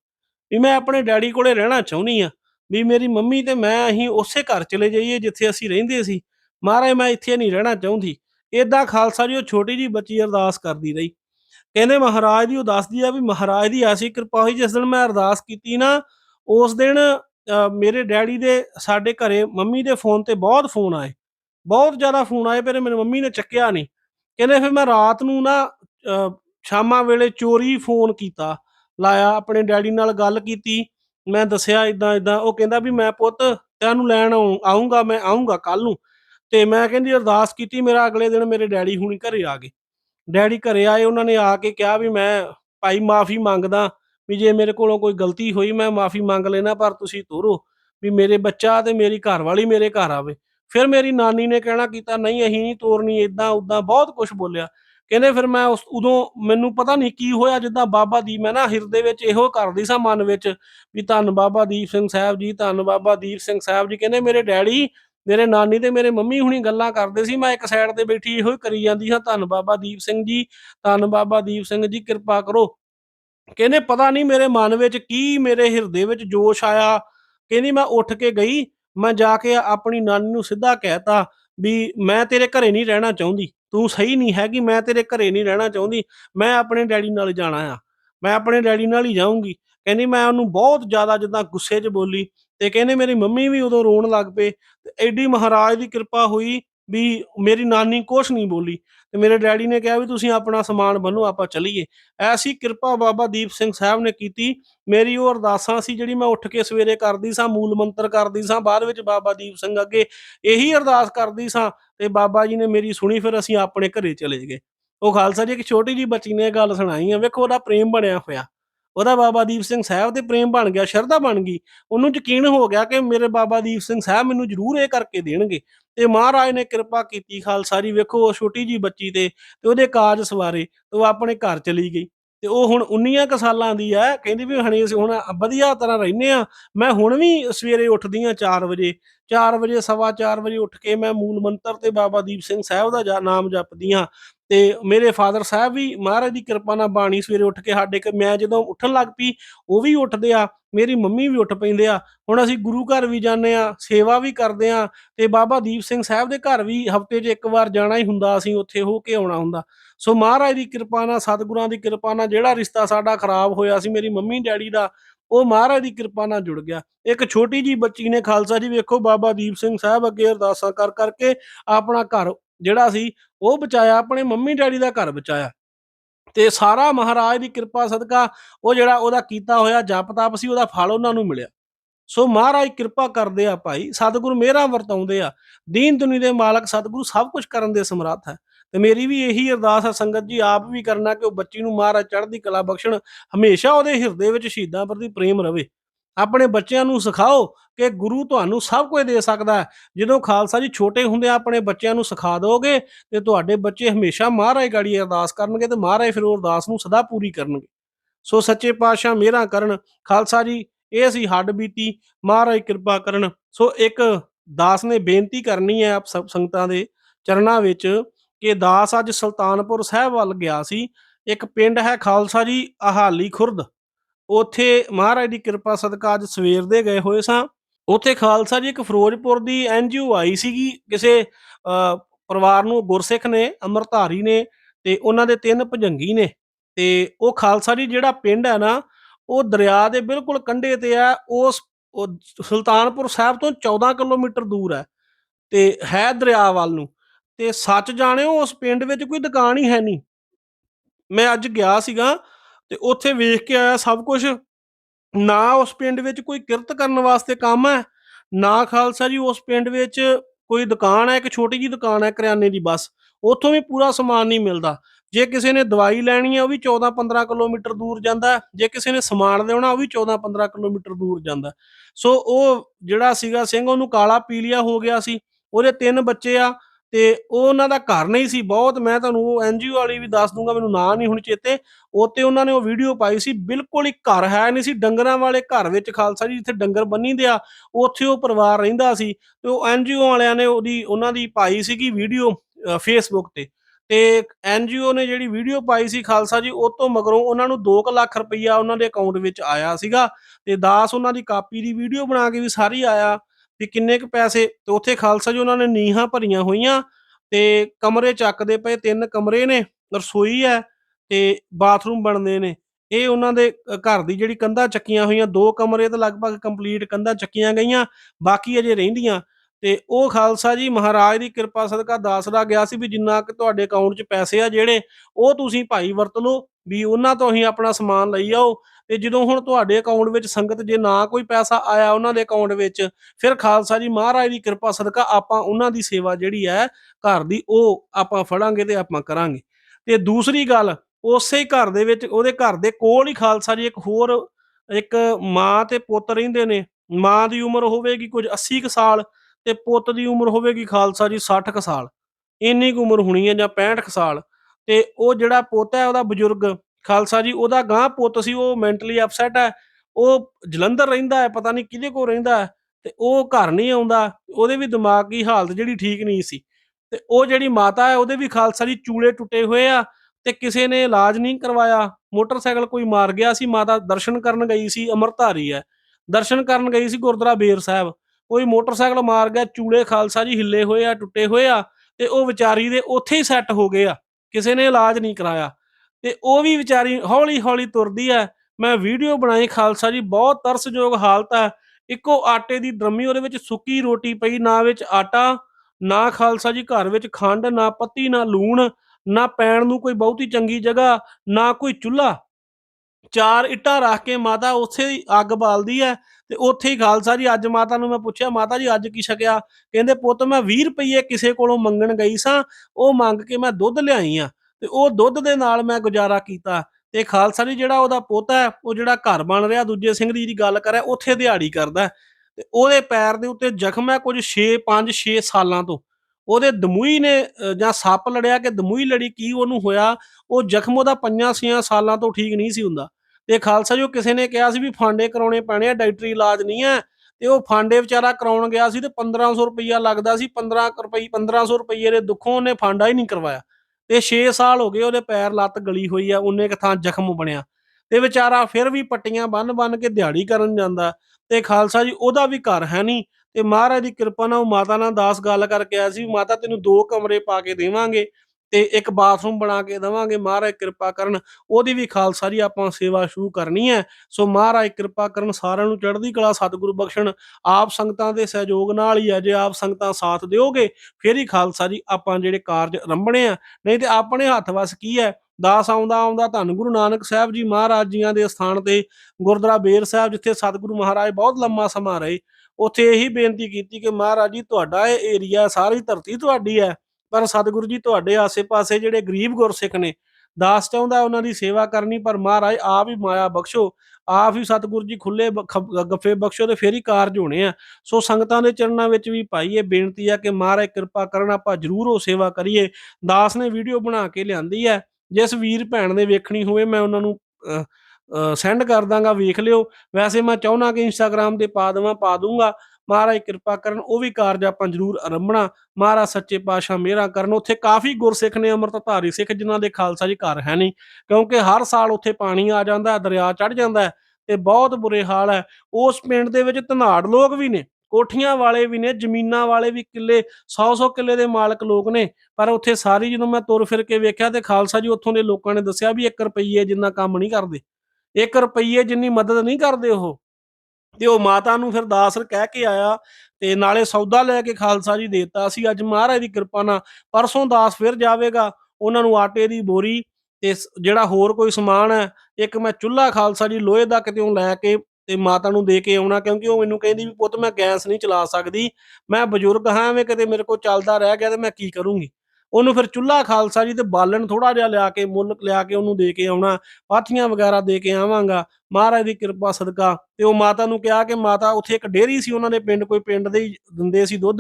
ਵੀ ਮੈਂ ਆਪਣੇ ਡੈਡੀ ਕੋਲੇ ਰਹਿਣਾ ਚਾਹੁੰਦੀ ਆ ਵੀ ਮੇਰੀ ਮੰਮੀ ਤੇ ਮੈਂ ਅਸੀਂ ਉਸੇ ਘਰ ਚਲੇ ਜਾਈਏ ਜਿੱਥੇ ਅਸੀਂ ਰਹਿੰਦੇ ਸੀ। ਮਹਾਰਾਜ ਮੈਂ ਇੱਥੇ ਨਹੀਂ ਰਹਿਣਾ ਚਾਹੁੰਦੀ। ਏਦਾਂ ਖਾਲਸਾ ਜੀ, ਉਹ ਛੋਟੀ ਜੀ ਬੱਚੀ ਅਰਦਾਸ ਕਰਦੀ ਰਹੀ। ਕਹਿੰਦੇ ਮਹਾਰਾਜ ਦੀ ਉਹ ਦੱਸਦੀ ਆ ਵੀ ਮਹਾਰਾਜ ਦੀ ਐਸੀ ਕਿਰਪਾ ਹੋਈ ਜਿਸ ਦਿਨ ਮੈਂ ਅਰਦਾਸ ਕੀਤੀ ਨਾ, ਉਸ ਦਿਨ ਮੇਰੇ ਡੈਡੀ ਦੇ, ਸਾਡੇ ਘਰੇ ਮੰਮੀ ਦੇ ਫੋਨ ਤੇ ਬਹੁਤ ਫੋਨ ਆਏ। ਬਹੁਤ ਜ਼ਿਆਦਾ ਫੋਨ ਆਏ ਪਰ ਮੇਰੀ ਮੰਮੀ ਨੇ ਚੱਕਿਆ ਨਹੀਂ। ਕਹਿੰਦੇ ਫਿਰ ਮੈਂ ਰਾਤ ਨੂੰ ਨਾ ਸ਼ਾਮਾਂ ਵੇਲੇ ਚੋਰੀ ਫੋਨ ਕੀਤਾ। ਲਾਇਆ, ਆਪਣੇ ਡੈਡੀ ਨਾਲ ਗੱਲ ਕੀਤੀ। ਮੈਂ ਦੱਸਿਆ ਇਦਾਂ ਇਦਾਂ ਉਹ ਕਹਿੰਦਾ ਵੀ ਮੈਂ ਪੁੱਤ ਤੈਨੂੰ ਲੈਣ ਆਊਂ- ਆਊਂਗਾ, ਮੈਂ ਆਊਂਗਾ ਕੱਲ ਨੂੰ। ਤੇ ਮੈਂ ਕਹਿੰਦੀ ਅਰਦਾਸ ਕੀਤੀ, ਮੇਰਾ ਅਗਲੇ ਦਿਨ ਮੇਰੇ ਡੈਡੀ ਹੁਣੀ ਘਰੇ ਆ ਗਏ। ਡੈਡੀ ਘਰੇ ਆਏ, ਉਹਨਾਂ ਨੇ ਆ ਕੇ ਕਿਹਾ ਵੀ ਮੈਂ ਭਾਈ ਮਾਫੀ ਮੰਗਦਾ। ਵੀ ਜੇ ਮੇਰੇ ਕੋਲੋਂ ਕੋਈ ਗਲਤੀ ਹੋਈ, ਮੈਂ ਮਾਫੀ ਮੰਗ ਲੈਣਾ ਪਰ ਤੁਸੀਂ ਤੋਰੋ। ਵੀ ਮੇਰੇ ਬੱਚਾ ਤੇ ਮੇਰੀ ਘਰਵਾਲੀ ਮੇਰੇ ਘਰ ਆਵੇ। ਫਿਰ ਮੇਰੀ ਨਾਨੀ ਨੇ ਕਹਿਣਾ ਕੀਤਾ, ਨਹੀਂ, ਅਸੀਂ ਨਹੀਂ ਤੋਰਨੀ ਇਦਾਂ ਉਦਾਂ ਬਹੁਤ ਕੁਝ ਬੋਲਿਆ। ਕਹਿੰਦੇ ਫਿਰ ਮੈਂ ਉਸ, ਉਦੋਂ ਮੈਨੂੰ ਪਤਾ ਨਹੀਂ ਕੀ ਹੋਇਆ, ਜਿੱਦਾਂ ਬਾਬਾ ਦੀ ਮੈਂ ਨਾ ਹਿਰਦੇ ਵਿੱਚ ਇਹੋ ਕਰਦੀ ਸਾਂ ਮਨ ਵਿੱਚ ਵੀ ਧੰਨ ਬਾਬਾ ਦੀਪ ਸਿੰਘ ਸਾਹਿਬ ਜੀ, ਧੰਨ ਬਾਬਾ ਦੀਪ ਸਿੰਘ ਸਾਹਿਬ ਜੀ। ਕਹਿੰਦੇ ਮੇਰੇ ਡੈਡੀ, ਮੇਰੇ ਨਾਨੀ ਤੇ ਮੇਰੇ ਮੰਮੀ ਹੁਣੀ ਗੱਲਾਂ ਕਰਦੇ ਸੀ, ਮੈਂ ਇੱਕ ਸਾਈਡ ਤੇ ਬੈਠੀ ਇਹੋ ਹੀ ਕਰੀ ਜਾਂਦੀ ਹਾਂ ਧੰਨ ਬਾਬਾ ਦੀਪ ਸਿੰਘ ਜੀ, ਧੰਨ ਬਾਬਾ ਦੀਪ ਸਿੰਘ ਜੀ, ਕਿਰਪਾ ਕਰੋ। ਕਹਿੰਦੇ ਪਤਾ ਨਹੀਂ ਮੇਰੇ ਮਨ ਵਿੱਚ ਕੀ, ਮੇਰੇ ਹਿਰਦੇ ਵਿੱਚ ਜੋਸ਼ ਆਇਆ। ਕਹਿੰਦੀ ਮੈਂ ਉੱਠ ਕੇ ਗਈ, ਮੈਂ ਜਾ ਕੇ ਆਪਣੀ ਨਾਨੀ ਨੂੰ ਸਿੱਧਾ ਕਹਿਤਾ ਵੀ ਮੈਂ ਤੇਰੇ ਘਰੇ ਨਹੀਂ ਰਹਿਣਾ ਚਾਹੁੰਦੀ। ਤੂੰ ਸਹੀ ਨਹੀਂ ਹੈਗੀ, ਮੈਂ ਤੇਰੇ ਘਰੇ ਨਹੀਂ ਰਹਿਣਾ ਚਾਹੁੰਦੀ। ਮੈਂ ਆਪਣੇ ਡੈਡੀ ਨਾਲ ਜਾਣਾ ਆ। ਮੈਂ ਆਪਣੇ ਡੈਡੀ ਨਾਲ ਹੀ ਜਾਊਂਗੀ। ਕਹਿੰਦੀ ਮੈਂ ਉਹਨੂੰ ਬਹੁਤ ਜ਼ਿਆਦਾ ਜਿੱਦਾਂ ਗੁੱਸੇ 'ਚ ਬੋਲੀ ਤੇ ਕਹਿੰਦੇ ਮੇਰੀ ਮੰਮੀ ਵੀ ਉਦੋਂ ਰੋਣ ਲੱਗ ਪਏ ਤੇ ਐਡੀ ਮਹਾਰਾਜ ਦੀ ਕਿਰਪਾ ਹੋਈ ਵੀ ਮੇਰੀ ਨਾਨੀ ਕੁਛ ਨਹੀਂ ਬੋਲੀ ਤੇ ਮੇਰੇ ਡੈਡੀ ਨੇ ਕਿਹਾ ਵੀ ਤੁਸੀਂ ਆਪਣਾ ਸਮਾਨ ਬੰਨੋ ਆਪਾਂ ਚੱਲੀਏ। ਐਸੀ ਕਿਰਪਾ ਬਾਬਾ ਦੀਪ ਸਿੰਘ ਸਾਹਿਬ ਨੇ ਕੀਤੀ। ਮੇਰੀ ਉਹ ਅਰਦਾਸਾਂ ਸੀ ਜਿਹੜੀ ਮੈਂ ਉੱਠ ਕੇ ਸਵੇਰੇ ਕਰਦੀ ਸਾਂ, ਮੂਲ ਮੰਤਰ ਕਰਦੀ ਸਾਂ, ਬਾਅਦ ਵਿੱਚ ਬਾਬਾ ਦੀਪ ਸਿੰਘ ਅੱਗੇ ਇਹੀ ਅਰਦਾਸ ਕਰਦੀ ਸਾਂ ਤੇ ਬਾਬਾ ਜੀ ਨੇ ਮੇਰੀ ਸੁਣੀ, ਫਿਰ ਅਸੀਂ ਆਪਣੇ ਘਰੇ ਚਲੇ ਗਏ। ਉਹ ਖਾਲਸਾ ਜੀ ਇੱਕ ਛੋਟੀ ਜੀ ਬੱਚੀ ਨੇ ਇਹ ਗੱਲ ਸੁਣਾਈ ਆ, ਵੇਖੋ ਉਹਦਾ ਪ੍ਰੇਮ ਬਣਿਆ ਹੋਇਆ। ਉਹਦਾ ਬਾਬਾ ਦੀਪ ਸਿੰਘ ਸਾਹਿਬ ਤੇ ਪ੍ਰੇਮ ਬਣ ਗਿਆ, ਸ਼ਰਧਾ ਬਣ ਗਈ। ਉਹਨੂੰ ਯਕੀਨ ਹੋ ਗਿਆ ਕਿ ਮੇਰੇ ਬਾਬਾ ਦੀਪ ਸਿੰਘ ਸਾਹਿਬ ਮੈਨੂੰ ਜ਼ਰੂਰ ਇਹ ਕਰਕੇ ਦੇਣਗੇ। ਤੇ ਮਹਾਰਾਜ ਨੇ ਕਿਰਪਾ ਕੀਤੀ ਖਾਲਸਾ ਜੀ, ਵੇਖੋ ਉਹ ਛੋਟੀ ਜੀ ਬੱਚੀ ਤੇ ਤੇ ਉਹਦੇ ਕਾਜ ਸਵਾਰੇ, ਤੇ ਉਹ ਆਪਣੇ ਘਰ ਚਲੀ ਗਈ। ਤੇ ਉਹ ਹੁਣ 19 ਕ ਸਾਲਾਂ ਦੀ ਹੈ ਕਹਿੰਦੀ ਵੀ ਹਣੀ ਅਸੀਂ ਹੁਣ ਵਧੀਆ ਤਰ੍ਹਾਂ ਰਹਿੰਦੇ ਆ। ਮੈਂ ਹੁਣ ਵੀ ਸਵੇਰੇ ਉੱਠਦੀ ਆ 4 ਵਜੇ। 4 ਵਜੇ, ਸਵਾ 4 ਵਜੇ ਉੱਠ ਕੇ ਮੈਂ ਮੂਲ ਮੰਤਰ ਤੇ ਬਾਬਾ ਦੀਪ ਸਿੰਘ ਸਾਹਿਬ ਦਾ ਨਾਮ ਜਪਦੀ ਆ। ਤੇ ਮੇਰੇ ਫਾਦਰ ਸਾਹਿਬ ਵੀ ਮਹਾਰਾਜ ਦੀ ਕਿਰਪਾ ਨਾਲ ਬਾਣੀ ਸਵੇਰੇ ਉੱਠ ਕੇ ਸਾਡੇ ਕਿ ਮੈਂ ਜਦੋਂ ਉੱਠਣ ਲੱਗ ਪਈ, ਉਹ ਵੀ ਉੱਠਦੇ ਆ, ਮੇਰੀ ਮੰਮੀ ਵੀ ਉੱਠ ਪੈਂਦੇ ਆ, ਹੁਣ ਅਸੀਂ ਗੁਰੂ ਘਰ ਵੀ ਜਾਂਦੇ ਆ, ਸੇਵਾ ਵੀ ਕਰਦੇ ਆ, ਤੇ ਬਾਬਾ ਦੀਪ ਸਿੰਘ ਸਾਹਿਬ ਦੇ ਘਰ ਵੀ ਹਫ਼ਤੇ 'ਚ ਇੱਕ ਵਾਰ ਜਾਣਾ ਹੀ ਹੁੰਦਾ, ਅਸੀਂ ਉੱਥੇ ਹੋ ਕੇ ਆਉਣਾ ਹੁੰਦਾ। ਸੋ ਮਹਾਰਾਜ ਦੀ ਕਿਰਪਾ ਨਾਲ, ਸਤਿਗੁਰਾਂ ਦੀ ਕਿਰਪਾ ਨਾਲ ਜਿਹੜਾ ਰਿਸ਼ਤਾ ਸਾਡਾ ਖਰਾਬ ਹੋਇਆ ਸੀ ਮੇਰੀ ਮੰਮੀ ਡੈਡੀ ਦਾ, ਉਹ ਮਹਾਰਾਜ ਦੀ ਕਿਰਪਾ ਨਾਲ ਜੁੜ ਗਿਆ। ਇੱਕ ਛੋਟੀ ਜੀ ਬੱਚੀ ਨੇ ਖਾਲਸਾ ਜੀ ਵੇਖੋ, ਬਾਬਾ ਦੀਪ ਸਿੰਘ ਸਾਹਿਬ ਅੱਗੇ ਅਰਦਾਸਾਂ ਕਰ ਕਰਕੇ ਆਪਣਾ ਘਰ ਜਿਹੜਾ ਸੀ, ਉਹ ਬਚਾਇਆ, ਆਪਣੇ ਮੰਮੀ ਡੈਡੀ ਦਾ ਘਰ ਬਚਾਇਆ। ਤੇ ਸਾਰਾ ਮਹਾਰਾਜ ਦੀ ਕਿਰਪਾ, ਸਦਕਾ ਉਹ ਜਿਹੜਾ ਉਹਦਾ ਕੀਤਾ ਹੋਇਆ ਜਪ ਤਪ ਸੀ, ਉਹਦਾ ਫਲ ਉਹਨਾਂ ਨੂੰ ਮਿਲਿਆ। ਸੋ ਮਹਾਰਾਜ ਕਿਰਪਾ ਕਰਦੇ ਆ ਭਾਈ, ਸਤਿਗੁਰੂ ਮੇਰਾ ਵਰਤਾਉਂਦੇ ਆ। ਦੀਨ ਦੁਨੀ ਦੇ ਮਾਲਕ ਸਤਿਗੁਰੂ ਸਭ ਕੁਝ ਕਰਨ ਦੇ ਸਮਰੱਥ ਹੈ। ਤੇ ਮੇਰੀ ਵੀ ਇਹੀ ਅਰਦਾਸ ਹੈ ਸੰਗਤ ਜੀ, ਆਪ ਵੀ ਕਰਨਾ ਕਿ ਉਹ ਬੱਚੀ ਨੂੰ ਮਹਾਰਾਜ ਚੜ੍ਹਦੀ ਕਲਾ ਬਖਸ਼ਣ। ਹਮੇਸ਼ਾ ਉਹਦੇ ਹਿਰਦੇ ਵਿੱਚ ਸ਼ਹੀਦਾਂ ਪ੍ਰਤੀ ਪ੍ਰੇਮ ਰਵੇ। ਆਪਣੇ ਬੱਚਿਆਂ ਨੂੰ ਸਿਖਾਓ ਕਿ ਗੁਰੂ ਤੁਹਾਨੂੰ ਸਭ ਕੁਝ ਦੇ ਸਕਦਾ ਹੈ। ਜਦੋਂ ਖਾਲਸਾ ਜੀ ਛੋਟੇ ਹੁੰਦੇ ਆਪਣੇ ਬੱਚਿਆਂ ਨੂੰ ਸਿਖਾ ਦੋਗੇ ਤੇ ਤੁਹਾਡੇ ਬੱਚੇ ਹਮੇਸ਼ਾ ਮਹਾਰਾਜ ਗਾੜੀ ਅਰਦਾਸ ਕਰਨਗੇ ਤੇ ਮਹਾਰਾਜ ਫਿਰ ਉਹ ਅਰਦਾਸ ਨੂੰ ਸਦਾ ਪੂਰੀ ਕਰਨਗੇ। ਸੋ ਸੱਚੇ ਪਾਤਸ਼ਾਹ ਮੇਰਾ ਕਰਨ, ਖਾਲਸਾ ਜੀ ਇਹ ਸੀ ਹੱਡ ਬੀਤੀ, ਮਹਾਰਾਜ ਕਿਰਪਾ ਕਰਨ। ਸੋ ਇੱਕ ਦਾਸ ਨੇ ਬੇਨਤੀ ਕਰਨੀ ਹੈ ਆਪ ਸਭ ਸੰਗਤਾਂ ਦੇ ਚਰਨਾਂ ਵਿੱਚ ਕਿ ਦਾਸ ਅੱਜ ਸੁਲਤਾਨਪੁਰ ਸਾਹਿਬ ਵੱਲ ਗਿਆ ਸੀ। ਇੱਕ ਪਿੰਡ ਹੈ ਖਾਲਸਾ ਜੀ, ਅਹਾਲੀ ਖੁਰਦ। ਉੱਥੇ ਮਹਾਰਾਜ ਦੀ ਕਿਰਪਾ ਸਦਕਾ ਅੱਜ ਸਵੇਰ ਦੇ ਗਏ ਹੋਏ ਸਾਂ। ਉੱਥੇ ਖਾਲਸਾ ਜੀ ਇੱਕ ਫਿਰੋਜ਼ਪੁਰ ਦੀ ਐਨਜੀਓ ਆਈ ਸੀਗੀ। ਕਿਸੇ ਅ, ਪਰਿਵਾਰ ਨੂੰ ਗੁਰਸਿੱਖ ਨੇ ਅੰਮ੍ਰਿਤਧਾਰੀ ਨੇ ਤੇ ਉਹਨਾਂ ਦੇ ਤਿੰਨ ਭਜੰਗੀ ਨੇ। ਤੇ ਉਹ ਖਾਲਸਾ ਜੀ ਜਿਹੜਾ ਪਿੰਡ ਹੈ ਨਾ ਉਹ ਦਰਿਆ ਦੇ ਬਿਲਕੁਲ ਕੰਢੇ ਤੇ ਆ ਉਸ ਸੁਲਤਾਨਪੁਰ ਸਾਹਿਬ ਤੋਂ 14 ਕਿਲੋਮੀਟਰ ਦੂਰ ਹੈ ਤੇ ਹੈ ਦਰਿਆ ਵੱਲ ਨੂੰ। ਤੇ ਸੱਚ ਜਾਣਿਓ ਉਸ ਪਿੰਡ ਵਿੱਚ ਕੋਈ ਦੁਕਾਨ ਹੀ ਹੈ ਨਹੀਂ। ਮੈਂ ਅੱਜ ਗਿਆ ਸੀਗਾ ਤੇ ਉੱਥੇ ਵੇਖ ਕੇ ਆਇਆ ਸਭ ਕੁਝ ਨਾ ਉਸ ਪਿੰਡ ਵਿੱਚ ਕੋਈ ਕਿਰਤ ਕਰਨ ਵਾਸਤੇ ਕੰਮ ਹੈ, ਨਾ ਖਾਲਸਾ ਜੀ ਉਸ ਪਿੰਡ ਵਿੱਚ ਕੋਈ ਦੁਕਾਨ ਹੈ, ਇੱਕ ਛੋਟੀ ਜੀ ਦੁਕਾਨ ਹੈ ਕਰਿਆਨੇ ਦੀ ਬਸ। ਉੱਥੋਂ ਵੀ ਪੂਰਾ ਸਮਾਨ ਨਹੀਂ ਮਿਲਦਾ। ਜੇ ਕਿਸੇ ਨੇ ਦਵਾਈ ਲੈਣੀ ਹੈ ਉਹ ਵੀ 14-15 ਕਿਲੋਮੀਟਰ ਦੂਰ ਜਾਂਦਾ ਜੇ ਕਿਸੇ ਨੇ ਸਮਾਨ ਦੇਣਾ ਉਹ ਵੀ 14-15 ਕਿਲੋਮੀਟਰ ਦੂਰ ਜਾਂਦਾ ਸੋ ਉਹ ਜਿਹੜਾ ਸੀਗਾ ਸਿੰਘ ਉਹਨੂੰ ਕਾਲਾ ਪੀਲੀਆ ਹੋ ਗਿਆ ਸੀ। ਉਹਦੇ ਤਿੰਨ ਬੱਚੇ ਆ। ਤੇ ਉਹ ਉਹਨਾਂ ਦਾ ਘਰ ਨਹੀਂ ਸੀ ਬਹੁਤ, ਮੈਂ ਤੁਹਾਨੂੰ ਉਹ ਐਨਜੀਓ ਵਾਲੀ ਵੀ ਦੱਸ ਦੂੰਗਾ, ਮੈਨੂੰ ਨਾਂ ਨਹੀਂ ਹੁਣ ਚੇਤੇ। ਉੱਤੇ ਉਹਨਾਂ ਨੇ ਉਹ ਵੀਡੀਓ ਪਾਈ ਸੀ, ਬਿਲਕੁਲ ਹੀ ਘਰ ਹੈ ਨਹੀਂ ਸੀ, ਡੰਗਰਾਂ ਵਾਲੇ ਘਰ ਵਿੱਚ ਖਾਲਸਾ ਜੀ, ਜਿੱਥੇ ਡੰਗਰ ਬੰਨੀ ਦੇ ਉੱਥੇ ਉਹ ਪਰਿਵਾਰ ਰਹਿੰਦਾ ਸੀ। ਤੇ ਉਹ ਐਨਜੀਓ ਵਾਲਿਆਂ ਨੇ ਉਹਦੀ, ਉਹਨਾਂ ਦੀ ਪਾਈ ਸੀਗੀ ਵੀਡੀਓ ਫੇਸਬੁੱਕ ਤੇ। ਤੇ ਐਨਜੀਓ ਨੇ ਜਿਹੜੀ ਵੀਡੀਓ ਪਾਈ ਸੀ ਖਾਲਸਾ ਜੀ, ਉਹ ਤੋਂ ਮਗਰੋਂ ਉਹਨਾਂ ਨੂੰ 2 ਲੱਖ ਰੁਪਈਆ ਉਹਨਾਂ ਦੇ ਅਕਾਊਂਟ ਵਿੱਚ ਆਇਆ ਸੀਗਾ। ਤੇ ਦਾਸ ਉਹਨਾਂ ਦੀ ਕਾਪੀ ਦੀ ਵੀਡੀਓ ਬਣਾ ਕੇ ਵੀ ਸਾਰੀ ਆਇਆ। ਵੀ ਕਿੰਨੇ ਕੁ ਪੈਸੇ, ਤੇ ਉੱਥੇ ਖਾਲਸਾ ਜੀ ਉਹਨਾਂ ਨੇ ਨੀਹਾਂ ਭਰੀਆਂ ਹੋਈਆਂ, ਤੇ ਕਮਰੇ ਚੱਕਦੇ ਪਏ, ਤਿੰਨ ਕਮਰੇ ਨੇ, ਰਸੋਈ ਹੈ, ਤੇ ਬਾਥਰੂਮ ਬਣਦੇ ਨੇ। ਇਹ ਉਹਨਾਂ ਦੇ ਘਰ ਦੀ ਜਿਹੜੀ ਕੰਧਾਂ ਚੱਕੀਆਂ ਹੋਈਆਂ, ਦੋ ਕਮਰੇ ਤਾਂ ਲਗਭਗ ਕੰਪਲੀਟ ਕੰਧਾਂ ਚੱਕੀਆਂ ਗਈਆਂ, ਬਾਕੀ ਅਜੇ ਰਹਿੰਦੀਆਂ। ਤੇ ਉਹ ਖਾਲਸਾ ਜੀ ਮਹਾਰਾਜ ਦੀ ਕਿਰਪਾ ਸਦਕਾ ਦੱਸਦਾ ਗਿਆ ਸੀ ਵੀ ਜਿੰਨਾ ਕਿ ਤੁਹਾਡੇ ਅਕਾਊਂਟ 'ਚ ਪੈਸੇ ਆ ਜਿਹੜੇ, ਉਹ ਤੁਸੀਂ ਭਾਈ ਵਰਤ ਲਓ, ਵੀ ਉਹਨਾਂ ਤੋਂ ਹੀ ਆਪਣਾ ਸਮਾਨ ਲਈ ਆਓ ਤੇ ਜਦੋਂ ਹੁਣ ਤੁਹਾਡੇ ਅਕਾਊਂਟ ਵਿੱਚ ਸੰਗਤ ਜੇ ਨਾ ਕੋਈ ਪੈਸਾ ਆਇਆ ਉਹਨਾਂ ਦੇ ਅਕਾਊਂਟ ਵਿੱਚ, ਫਿਰ ਖਾਲਸਾ ਜੀ ਮਹਾਰਾਜ ਦੀ ਕਿਰਪਾ ਸਦਕਾ ਆਪਾਂ ਉਹਨਾਂ ਦੀ ਸੇਵਾ ਜਿਹੜੀ ਹੈ ਘਰ ਦੀ, ਉਹ ਆਪਾਂ ਫੜਾਂਗੇ ਤੇ ਆਪਾਂ ਕਰਾਂਗੇ। ਤੇ ਦੂਸਰੀ ਗੱਲ, ਉਸੇ ਹੀ ਘਰ ਦੇ ਵਿੱਚ, ਉਹਦੇ ਘਰ ਦੇ ਕੋਲ ਹੀ ਖਾਲਸਾ ਜੀ ਇੱਕ ਹੋਰ, ਇੱਕ ਮਾਂ ਤੇ ਪੁੱਤ ਰਹਿੰਦੇ ਨੇ। ਮਾਂ ਦੀ ਉਮਰ ਹੋਵੇਗੀ ਕੁਝ 80 ਕੁ ਸਾਲ ਤੇ ਪੁੱਤ ਦੀ ਉਮਰ ਹੋਵੇਗੀ ਖਾਲਸਾ ਜੀ 60 ਕੁ ਸਾਲ। ਇੰਨੀ ਕੁ ਉਮਰ ਹੋਣੀ ਹੈ ਜਾਂ 65 ਕੁ ਸਾਲ। ਤੇ ਉਹ ਜਿਹੜਾ ਪੁੱਤ ਹੈ, ਉਹਦਾ ਬਜ਼ੁਰਗ ਖਾਲਸਾ ਜੀ, ਉਹਦਾ ਗਾਂ ਪੁੱਤ ਸੀ, ਉਹ ਮੈਂਟਲੀ ਅਪਸੈਟ ਹੈ, ਉਹ ਜਲੰਧਰ ਰਹਿੰਦਾ ਹੈ, ਪਤਾ ਨਹੀਂ ਕਿਹਦੇ ਕੋਲ ਰਹਿੰਦਾ ਹੈ, ਤੇ ਉਹ ਘਰ ਨਹੀਂ ਆਉਂਦਾ, ਉਹਦੇ ਵੀ ਦਿਮਾਗੀ ਹਾਲਤ ਜਿਹੜੀ ਠੀਕ ਨਹੀਂ ਸੀ, ਤੇ ਉਹ ਜਿਹੜੀ ਮਾਤਾ ਹੈ, ਉਹਦੇ ਵੀ ਖਾਲਸਾ ਜੀ ਚੂਲੇ ਟੁੱਟੇ ਹੋਏ ਆ, ਤੇ ਕਿਸੇ ਨੇ ਇਲਾਜ ਨਹੀਂ ਕਰਵਾਇਆ, ਮੋਟਰਸਾਈਕਲ ਕੋਈ ਮਾਰ ਗਿਆ ਸੀ, ਮਾਤਾ ਦਰਸ਼ਨ ਕਰਨ ਗਈ ਸੀ ਅਮਰਧਾਰੀ ਹੈ, ਦਰਸ਼ਨ ਕਰਨ ਗਈ ਸੀ ਗੁਰਦੁਆਰਾ ਬੇਰ ਸਾਹਿਬ, ਕੋਈ ਮੋਟਰਸਾਈਕਲ ਮਾਰ ਗਿਆ, ਚੂਲੇ ਖਾਲਸਾ ਜੀ ਹਿੱਲੇ ਹੋਏ ਆ, ਟੁੱਟੇ ਹੋਏ ਆ, ਤੇ ਉਹ ਵਿਚਾਰੀ ਦੇ ਉੱਥੇ ਹੀ ਸੈੱਟ ਹੋ ਗਏ ਆ, ਕਿਸੇ ਨੇ ਇਲਾਜ ਨਹੀਂ ਕਰਾਇਆ ਤੇ ਉਹ ਵੀ ਵਿਚਾਰੀ ਹੌਲੀ ਹੌਲੀ ਤੁਰਦੀ ਹੈ। ਮੈਂ ਵੀਡੀਓ ਬਣਾਈ ਖਾਲਸਾ ਜੀ, ਬਹੁਤ ਤਰਸਯੋਗ ਹਾਲਤ ਹੈ। ਇੱਕੋ ਆਟੇ ਦੀ ਡਰਮੀ ਉਹਦੇ ਵਿੱਚ ਸੁੱਕੀ ਰੋਟੀ ਪਈ, ਨਾ ਵਿੱਚ ਆਟਾ, ਨਾ ਖਾਲਸਾ ਜੀ ਘਰ ਵਿੱਚ ਖੰਡ, ਨਾ ਪੱਤੀ, ਨਾ ਲੂਣ, ਨਾ ਪੈਣ ਨੂੰ ਕੋਈ ਬਹੁਤੀ ਚੰਗੀ ਜਗ੍ਹਾ, ਨਾ ਕੋਈ ਚੁੱਲ੍ਹਾ। ਚਾਰ ਇੱਟਾਂ ਰੱਖ ਕੇ ਮਾਤਾ ਉੱਥੇ ਹੀ ਅੱਗ ਬਾਲਦੀ ਹੈ ਤੇ ਉੱਥੇ ਹੀ ਖਾਲਸਾ ਜੀ, ਅੱਜ ਮਾਤਾ ਨੂੰ ਮੈਂ ਪੁੱਛਿਆ, ਮਾਤਾ ਜੀ, ਅੱਜ ਕੀ ਛਕਿਆ? ਕਹਿੰਦੇ, ਪੁੱਤ, ਮੈਂ 20 ਰੁਪਏ ਕਿਸੇ ਕੋਲੋਂ ਮੰਗਣ ਗਈ ਸਾਂ, ਉਹ ਮੰਗ ਕੇ ਮੈਂ ਦੁੱਧ ਲਿਆਈ ਆ ਤੇ ਉਹ ਦੁੱਧ ਦੇ ਨਾਲ ਮੈਂ ਗੁਜ਼ਾਰਾ ਕੀਤਾ ਤੇ ਖਾਲਸਾ ਜੀ ਜਿਹੜਾ ਉਹਦਾ ਪੁੱਤ ਹੈ, ਉਹ ਜਿਹੜਾ ਘਰ ਬਣ ਰਿਹਾ, ਦੂਜੇ ਸਿੰਘ ਦੀ ਦੀ ਗੱਲ ਕਰਿਆ ਉੱਥੇ ਦਿਹਾੜੀ ਕਰਦਾ ਤੇ ਉਹਦੇ ਪੈਰ ਦੇ ਉੱਤੇ ਜ਼ਖਮ ਹੈ ਕੁਝ 6 5 6 ਸਾਲਾਂ ਤੋਂ। ਉਹਦੇ ਦਮੂਈ ਨੇ ਜਾਂ ਸੱਪ ਲੜਿਆ ਕਿ ਦਮੂਈ ਲੜੀ ਕੀ ਉਹਨੂੰ ਹੋਇਆ, ਉਹ ਜ਼ਖਮ ਉਹਦਾ 5 6 ਸਾਲਾਂ ਤੋਂ ਠੀਕ ਨਹੀਂ ਸੀ ਹੁੰਦਾ। ਤੇ ਖਾਲਸਾ ਜੋ ਕਿਸੇ ਨੇ ਕਿਹਾ ਸੀ ਵੀ ਫਾਂਡੇ ਕਰਾਉਣੇ ਪੈਣੇ ਆ ਡਾਕਟਰੀ ਇਲਾਜ ਨਹੀਂ ਹੈ। ਤੇ ਉਹ ਫਾਂਡੇ ਵਿਚਾਰਾ ਕਰਾਉਣ ਗਿਆ ਸੀ ਤੇ 1500 ਰੁਪਈਆ ਲੱਗਦਾ ਸੀ 15 ਰੁਪਈ 1500 ਰੁਪਈਏ ਦੇ ਦੁੱਖੋਂ ਉਹਨੇ ਫਾਂਡਾ ਹੀ ਨਹੀਂ ਕਰਵਾਇਆ। ਤੇ 6 ਸਾਲ ਹੋ ਗਏ ਉਹਦੇ ਪੈਰ ਲੱਤ ਗਲੀ ਹੋਈ ਆ, ਉਹਨੇ ਇੱਕ ਥਾਂ ਜ਼ਖਮ ਬਣਿਆ। ਤੇ ਵਿਚਾਰਾ ਫਿਰ ਵੀ ਪੱਟੀਆਂ ਬੰਨ ਬੰਨ ਕੇ ਦਿਹਾੜੀ ਕਰਨ ਜਾਂਦਾ ਤੇ ਖਾਲਸਾ ਜੀ, ਉਹਦਾ ਵੀ ਘਰ ਹੈ ਨਹੀਂ। ਤੇ ਮਹਾਰਾਜ ਦੀ ਕਿਰਪਾ ਨਾਲ ਉਹ ਮਾਤਾ ਨਾਲ ਦਾਸ ਗੱਲ ਕਰਕੇ ਆਇਆ ਸੀ ਮਾਤਾ ਤੈਨੂੰ ਦੋ ਕਮਰੇ ਪਾ ਕੇ ਦੇਵਾਂਗੇ। ਤੇ ਇੱਕ ਬਾਥਰੂਮ ਬਣਾ ਕੇ ਦੇਵਾਂਗੇ ਮਹਾਰਾਜ ਕਿਰਪਾ ਕਰਨ, ਉਹਦੀ ਵੀ ਖਾਲਸਾ ਜੀ ਆਪਾਂ ਸੇਵਾ ਸ਼ੁਰੂ ਕਰਨੀ ਹੈ। ਸੋ ਮਹਾਰਾਜ ਕਿਰਪਾ ਕਰਨ ਸਾਰਿਆਂ ਨੂੰ ਚੜ੍ਹਦੀ ਕਲਾ, ਸਤਿਗੁਰੂ ਬਖਸ਼ਣ, ਆਪ ਸੰਗਤਾਂ ਦੇ ਸਹਿਯੋਗ ਨਾਲ ਹੀ ਹੈ, ਜੇ ਆਪ ਸੰਗਤਾਂ ਸਾਥ ਦਿਓਗੇ, ਫਿਰ ਹੀ ਖਾਲਸਾ ਜੀ ਆਪਾਂ ਜਿਹੜੇ ਕਾਰਜ ਰੰਭਣੇ ਆ। ਨਹੀਂ ਤੇ ਆਪਣੇ ਹੱਥ ਵਸ ਕੀ ਹੈ? ਦਾਸ ਆਉਂਦਾ ਆਉਂਦਾ ਧੰਨ ਗੁਰੂ ਨਾਨਕ ਸਾਹਿਬ ਜੀ ਮਹਾਰਾਜ ਜੀਆਂ ਦੇ ਸਥਾਨ ਤੇ ਗੁਰਦੁਆਰਾ ਬੇਰ ਸਾਹਿਬ ਜਿੱਥੇ ਸਤਿਗੁਰੂ ਮਹਾਰਾਜ ਬਹੁਤ ਲੰਮਾ ਸਮਾਂ ਰਹੇ, ਉੱਥੇ ਇਹੀ ਬੇਨਤੀ ਕੀਤੀ ਕਿ ਮਹਾਰਾਜ ਜੀ ਤੁਹਾਡਾ ਇਹ ਏਰੀਆ ਸਾਰੀ ਧਰਤੀ ਤੁਹਾਡੀ ਹੈ। ਪਰ ਸਤਿਗੁਰੂ ਜੀ, ਤੁਹਾਡੇ ਆਸੇ-ਪਾਸੇ ਜਿਹੜੇ ਗਰੀਬ ਗੁਰਸਿੱਖ ਨੇ, ਦਾਸ ਚਾਹੁੰਦਾ ਉਹਨਾਂ ਦੀ ਸੇਵਾ ਕਰਨੀ, ਪਰ ਮਹਾਰਾਜ ਆਪ ਹੀ ਮਾਇਆ ਬਖਸ਼ੋ, ਆਪ ਹੀ ਸਤਿਗੁਰੂ ਜੀ ਖੁੱਲੇ ਗੱਫੇ ਬਖਸ਼ੋ ਤੇ ਫੇਰ ਹੀ ਕਾਰਜ ਹੋਣੇ ਆ। ਸੋ ਸੰਗਤਾਂ ਦੇ ਚਰਨਾਂ ਵਿੱਚ ਵੀ ਭਾਈ ਇਹ ਬੇਨਤੀ ਆ ਕਿ ਮਹਾਰਾਜ ਕਿਰਪਾ ਕਰਨ, ਆਪਾਂ ਜ਼ਰੂਰ ਉਹ ਸੇਵਾ ਕਰੀਏ। ਦਾਸ ਨੇ ਵੀਡੀਓ ਬਣਾ ਕੇ ਲਿਆਂਦੀ ਹੈ ਜਿਸ ਵੀਰ ਭੈਣ ਨੇ ਵੇਖਣੀ ਹੋਵੇ, ਮੈਂ ਉਹਨਾਂ ਨੂੰ ਸੈਂਡ ਕਰ ਦਾਂਗਾ, ਵੇਖ ਲਿਓ। ਵੈਸੇ ਮੈਂ ਚਾਹੁੰਦਾ ਕਿ ਇੰਸਟਾਗ੍ਰam ਤੇ ਪਾ ਦੇਵਾਂ, ਪਾ ਦੂੰਗਾ। ਮਹਾਰਾਜ ਕਿਰਪਾ ਕਰਨ, ਉਹ ਵੀ ਕਾਰਜ ਆਪਾਂ ਜ਼ਰੂਰ ਆਰੰਭਣਾ। ਮਹਾਰਾਜ ਸੱਚੇ ਪਾਤਸ਼ਾਹ ਮਿਹਰਾਂ ਕਰਨ। ਉੱਥੇ ਕਾਫੀ ਗੁਰਸਿੱਖ ਨੇ, ਅੰਮ੍ਰਿਤਧਾਰੀ ਸਿੱਖ, ਜਿਨ੍ਹਾਂ ਦੇ ਖਾਲਸਾ ਜੀ ਘਰ ਹੈ ਨਹੀਂ। ਕਿਉਂਕਿ ਹਰ ਸਾਲ ਉੱਥੇ ਪਾਣੀ ਆ ਜਾਂਦਾ ਦਰਿਆ ਚੜ ਜਾਂਦਾ ਹੈ ਤੇ ਬਹੁਤ ਬੁਰੇ ਹਾਲ ਹੈ। ਉਸ ਪਿੰਡ ਦੇ ਵਿੱਚ ਧਨਾੜ ਲੋਕ ਵੀ ਨੇ, ਕੋਠੀਆਂ ਵਾਲੇ ਵੀ ਨੇ, ਜ਼ਮੀਨਾਂ ਵਾਲੇ ਵੀ ਕਿੱਲੇ 100-100 ਕਿੱਲੇ ਦੇ ਮਾਲਕ ਲੋਕ ਨੇ। ਪਰ ਉੱਥੇ ਸਾਰੀ ਜਦੋਂ ਮੈਂ ਤੁਰ ਫਿਰ ਕੇ ਵੇਖਿਆ ਤੇ ਖਾਲਸਾ ਜੀ ਉੱਥੋਂ ਦੇ ਲੋਕਾਂ ਨੇ ਦੱਸਿਆ ਵੀ 1 ਰੁਪਈਏ ਜਿੰਨਾ ਕੰਮ ਨਹੀਂ ਕਰਦੇ। 1 ਰੁਪਈਏ ਜਿੰਨੀ ਮਦਦ ਨਹੀਂ ਕਰਦੇ ਉਹ। ਤੇ ਉਹ ਮਾਤਾ ਨੂੰ ਫਿਰ ਦਾਸ ਕਹਿ ਕੇ ਆਇਆ ਤੇ ਨਾਲੇ ਸੌਦਾ ਲੈ ਕੇ ਖਾਲਸਾ ਜੀ ਦੇਤਾ ਸੀ। ਅੱਜ ਮਹਾਰਾਜ ਦੀ ਕਿਰਪਾ ਨਾਲ ਪਰਸੋਂ ਦਾਸ ਫਿਰ ਜਾਵੇਗਾ, ਉਹਨਾਂ ਨੂੰ ਆਟੇ ਦੀ ਬੋਰੀ ਤੇ ਜਿਹੜਾ ਹੋਰ ਕੋਈ ਸਮਾਨ ਹੈ, ਇੱਕ ਮੈਂ ਚੁੱਲ੍ਹਾ ਖਾਲਸਾ ਜੀ ਲੋਹੇ ਦਾ ਕਿਤੇੋਂ ਲੈ ਕੇ ਤੇ ਮਾਤਾ ਨੂੰ ਦੇ ਕੇ ਆਉਣਾ, ਕਿਉਂਕਿ ਉਹ ਮੈਨੂੰ ਕਹਿੰਦੀ ਵੀ ਪੁੱਤ ਮੈਂ ਗੈਸ ਨਹੀਂ ਚਲਾ ਸਕਦੀ, ਮੈਂ ਬਜ਼ੁਰਗ ਹਾਂ, ਐਵੇਂ ਕਿਤੇ ਮੇਰੇ ਕੋਲ ਚੱਲਦਾ ਰਹਿ ਗਿਆ ਤੇ ਮੈਂ ਕੀ ਕਰੂੰਗੀ? ਉਹਨੂੰ ਫਿਰ ਚੁੱਲ੍ਹਾ ਖਾਲਸਾ ਜੀ ਤੇ ਬਾਲਣ ਥੋੜਾ ਜਿਹਾ ਲਿਆ ਕੇ, ਮੁੱਲ ਲਿਆ ਕੇ ਉਹਨੂੰ ਦੇ ਕੇ ਆਉਣਾ, ਪਾਥੀਆਂ ਵਗੈਰਾ ਦੇ ਕੇ ਆਵਾਂਗਾ, ਮਹਾਰਾਜ ਦੀ ਕਿਰਪਾ ਸਦਕਾ। ਤੇ ਉਹ ਮਾਤਾ ਨੂੰ ਕਿਹਾ ਕਿ ਮਾਤਾ, ਉੱਥੇ ਇੱਕ ਡੇਅਰੀ ਸੀ ਉਹਨਾਂ ਦੇ ਪਿੰਡ, ਕੋਈ ਪਿੰਡ ਦੇ ਹੀ ਦਿੰਦੇ ਸੀ ਦੁੱਧ।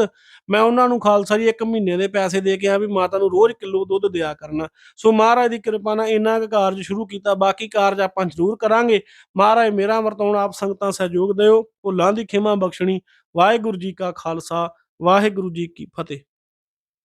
ਮੈਂ ਉਹਨਾਂ ਨੂੰ ਖਾਲਸਾ ਜੀ ਇੱਕ ਮਹੀਨੇ ਦੇ ਪੈਸੇ ਦੇ ਕੇ ਆ ਵੀ ਮਾਤਾ ਨੂੰ ਰੋਜ਼ ਕਿਲੋ ਦੁੱਧ ਦਿਆ ਕਰਨਾ। ਸੋ ਮਹਾਰਾਜ ਦੀ ਕਿਰਪਾ ਨਾਲ ਇੰਨਾ ਕੁ ਕਾਰਜ ਸ਼ੁਰੂ ਕੀਤਾ, ਬਾਕੀ ਕਾਰਜ ਆਪਾਂ ਜ਼ਰੂਰ ਕਰਾਂਗੇ। ਮਹਾਰਾਜ ਮੇਰਾ ਵਰਤਾਉਣ ਆਪ ਸੰਗਤਾਂ ਸਹਿਯੋਗ ਦਿਓ। ਭੁੱਲਾਂ ਦੀ ਖਿਮਾ ਬਖਸ਼ਣੀ। ਵਾਹਿਗੁਰੂ ਜੀ ਕਾ ਖਾਲਸਾ, ਵਾਹਿਗੁਰੂ ਜੀ ਕੀ ਫਤਿਹ।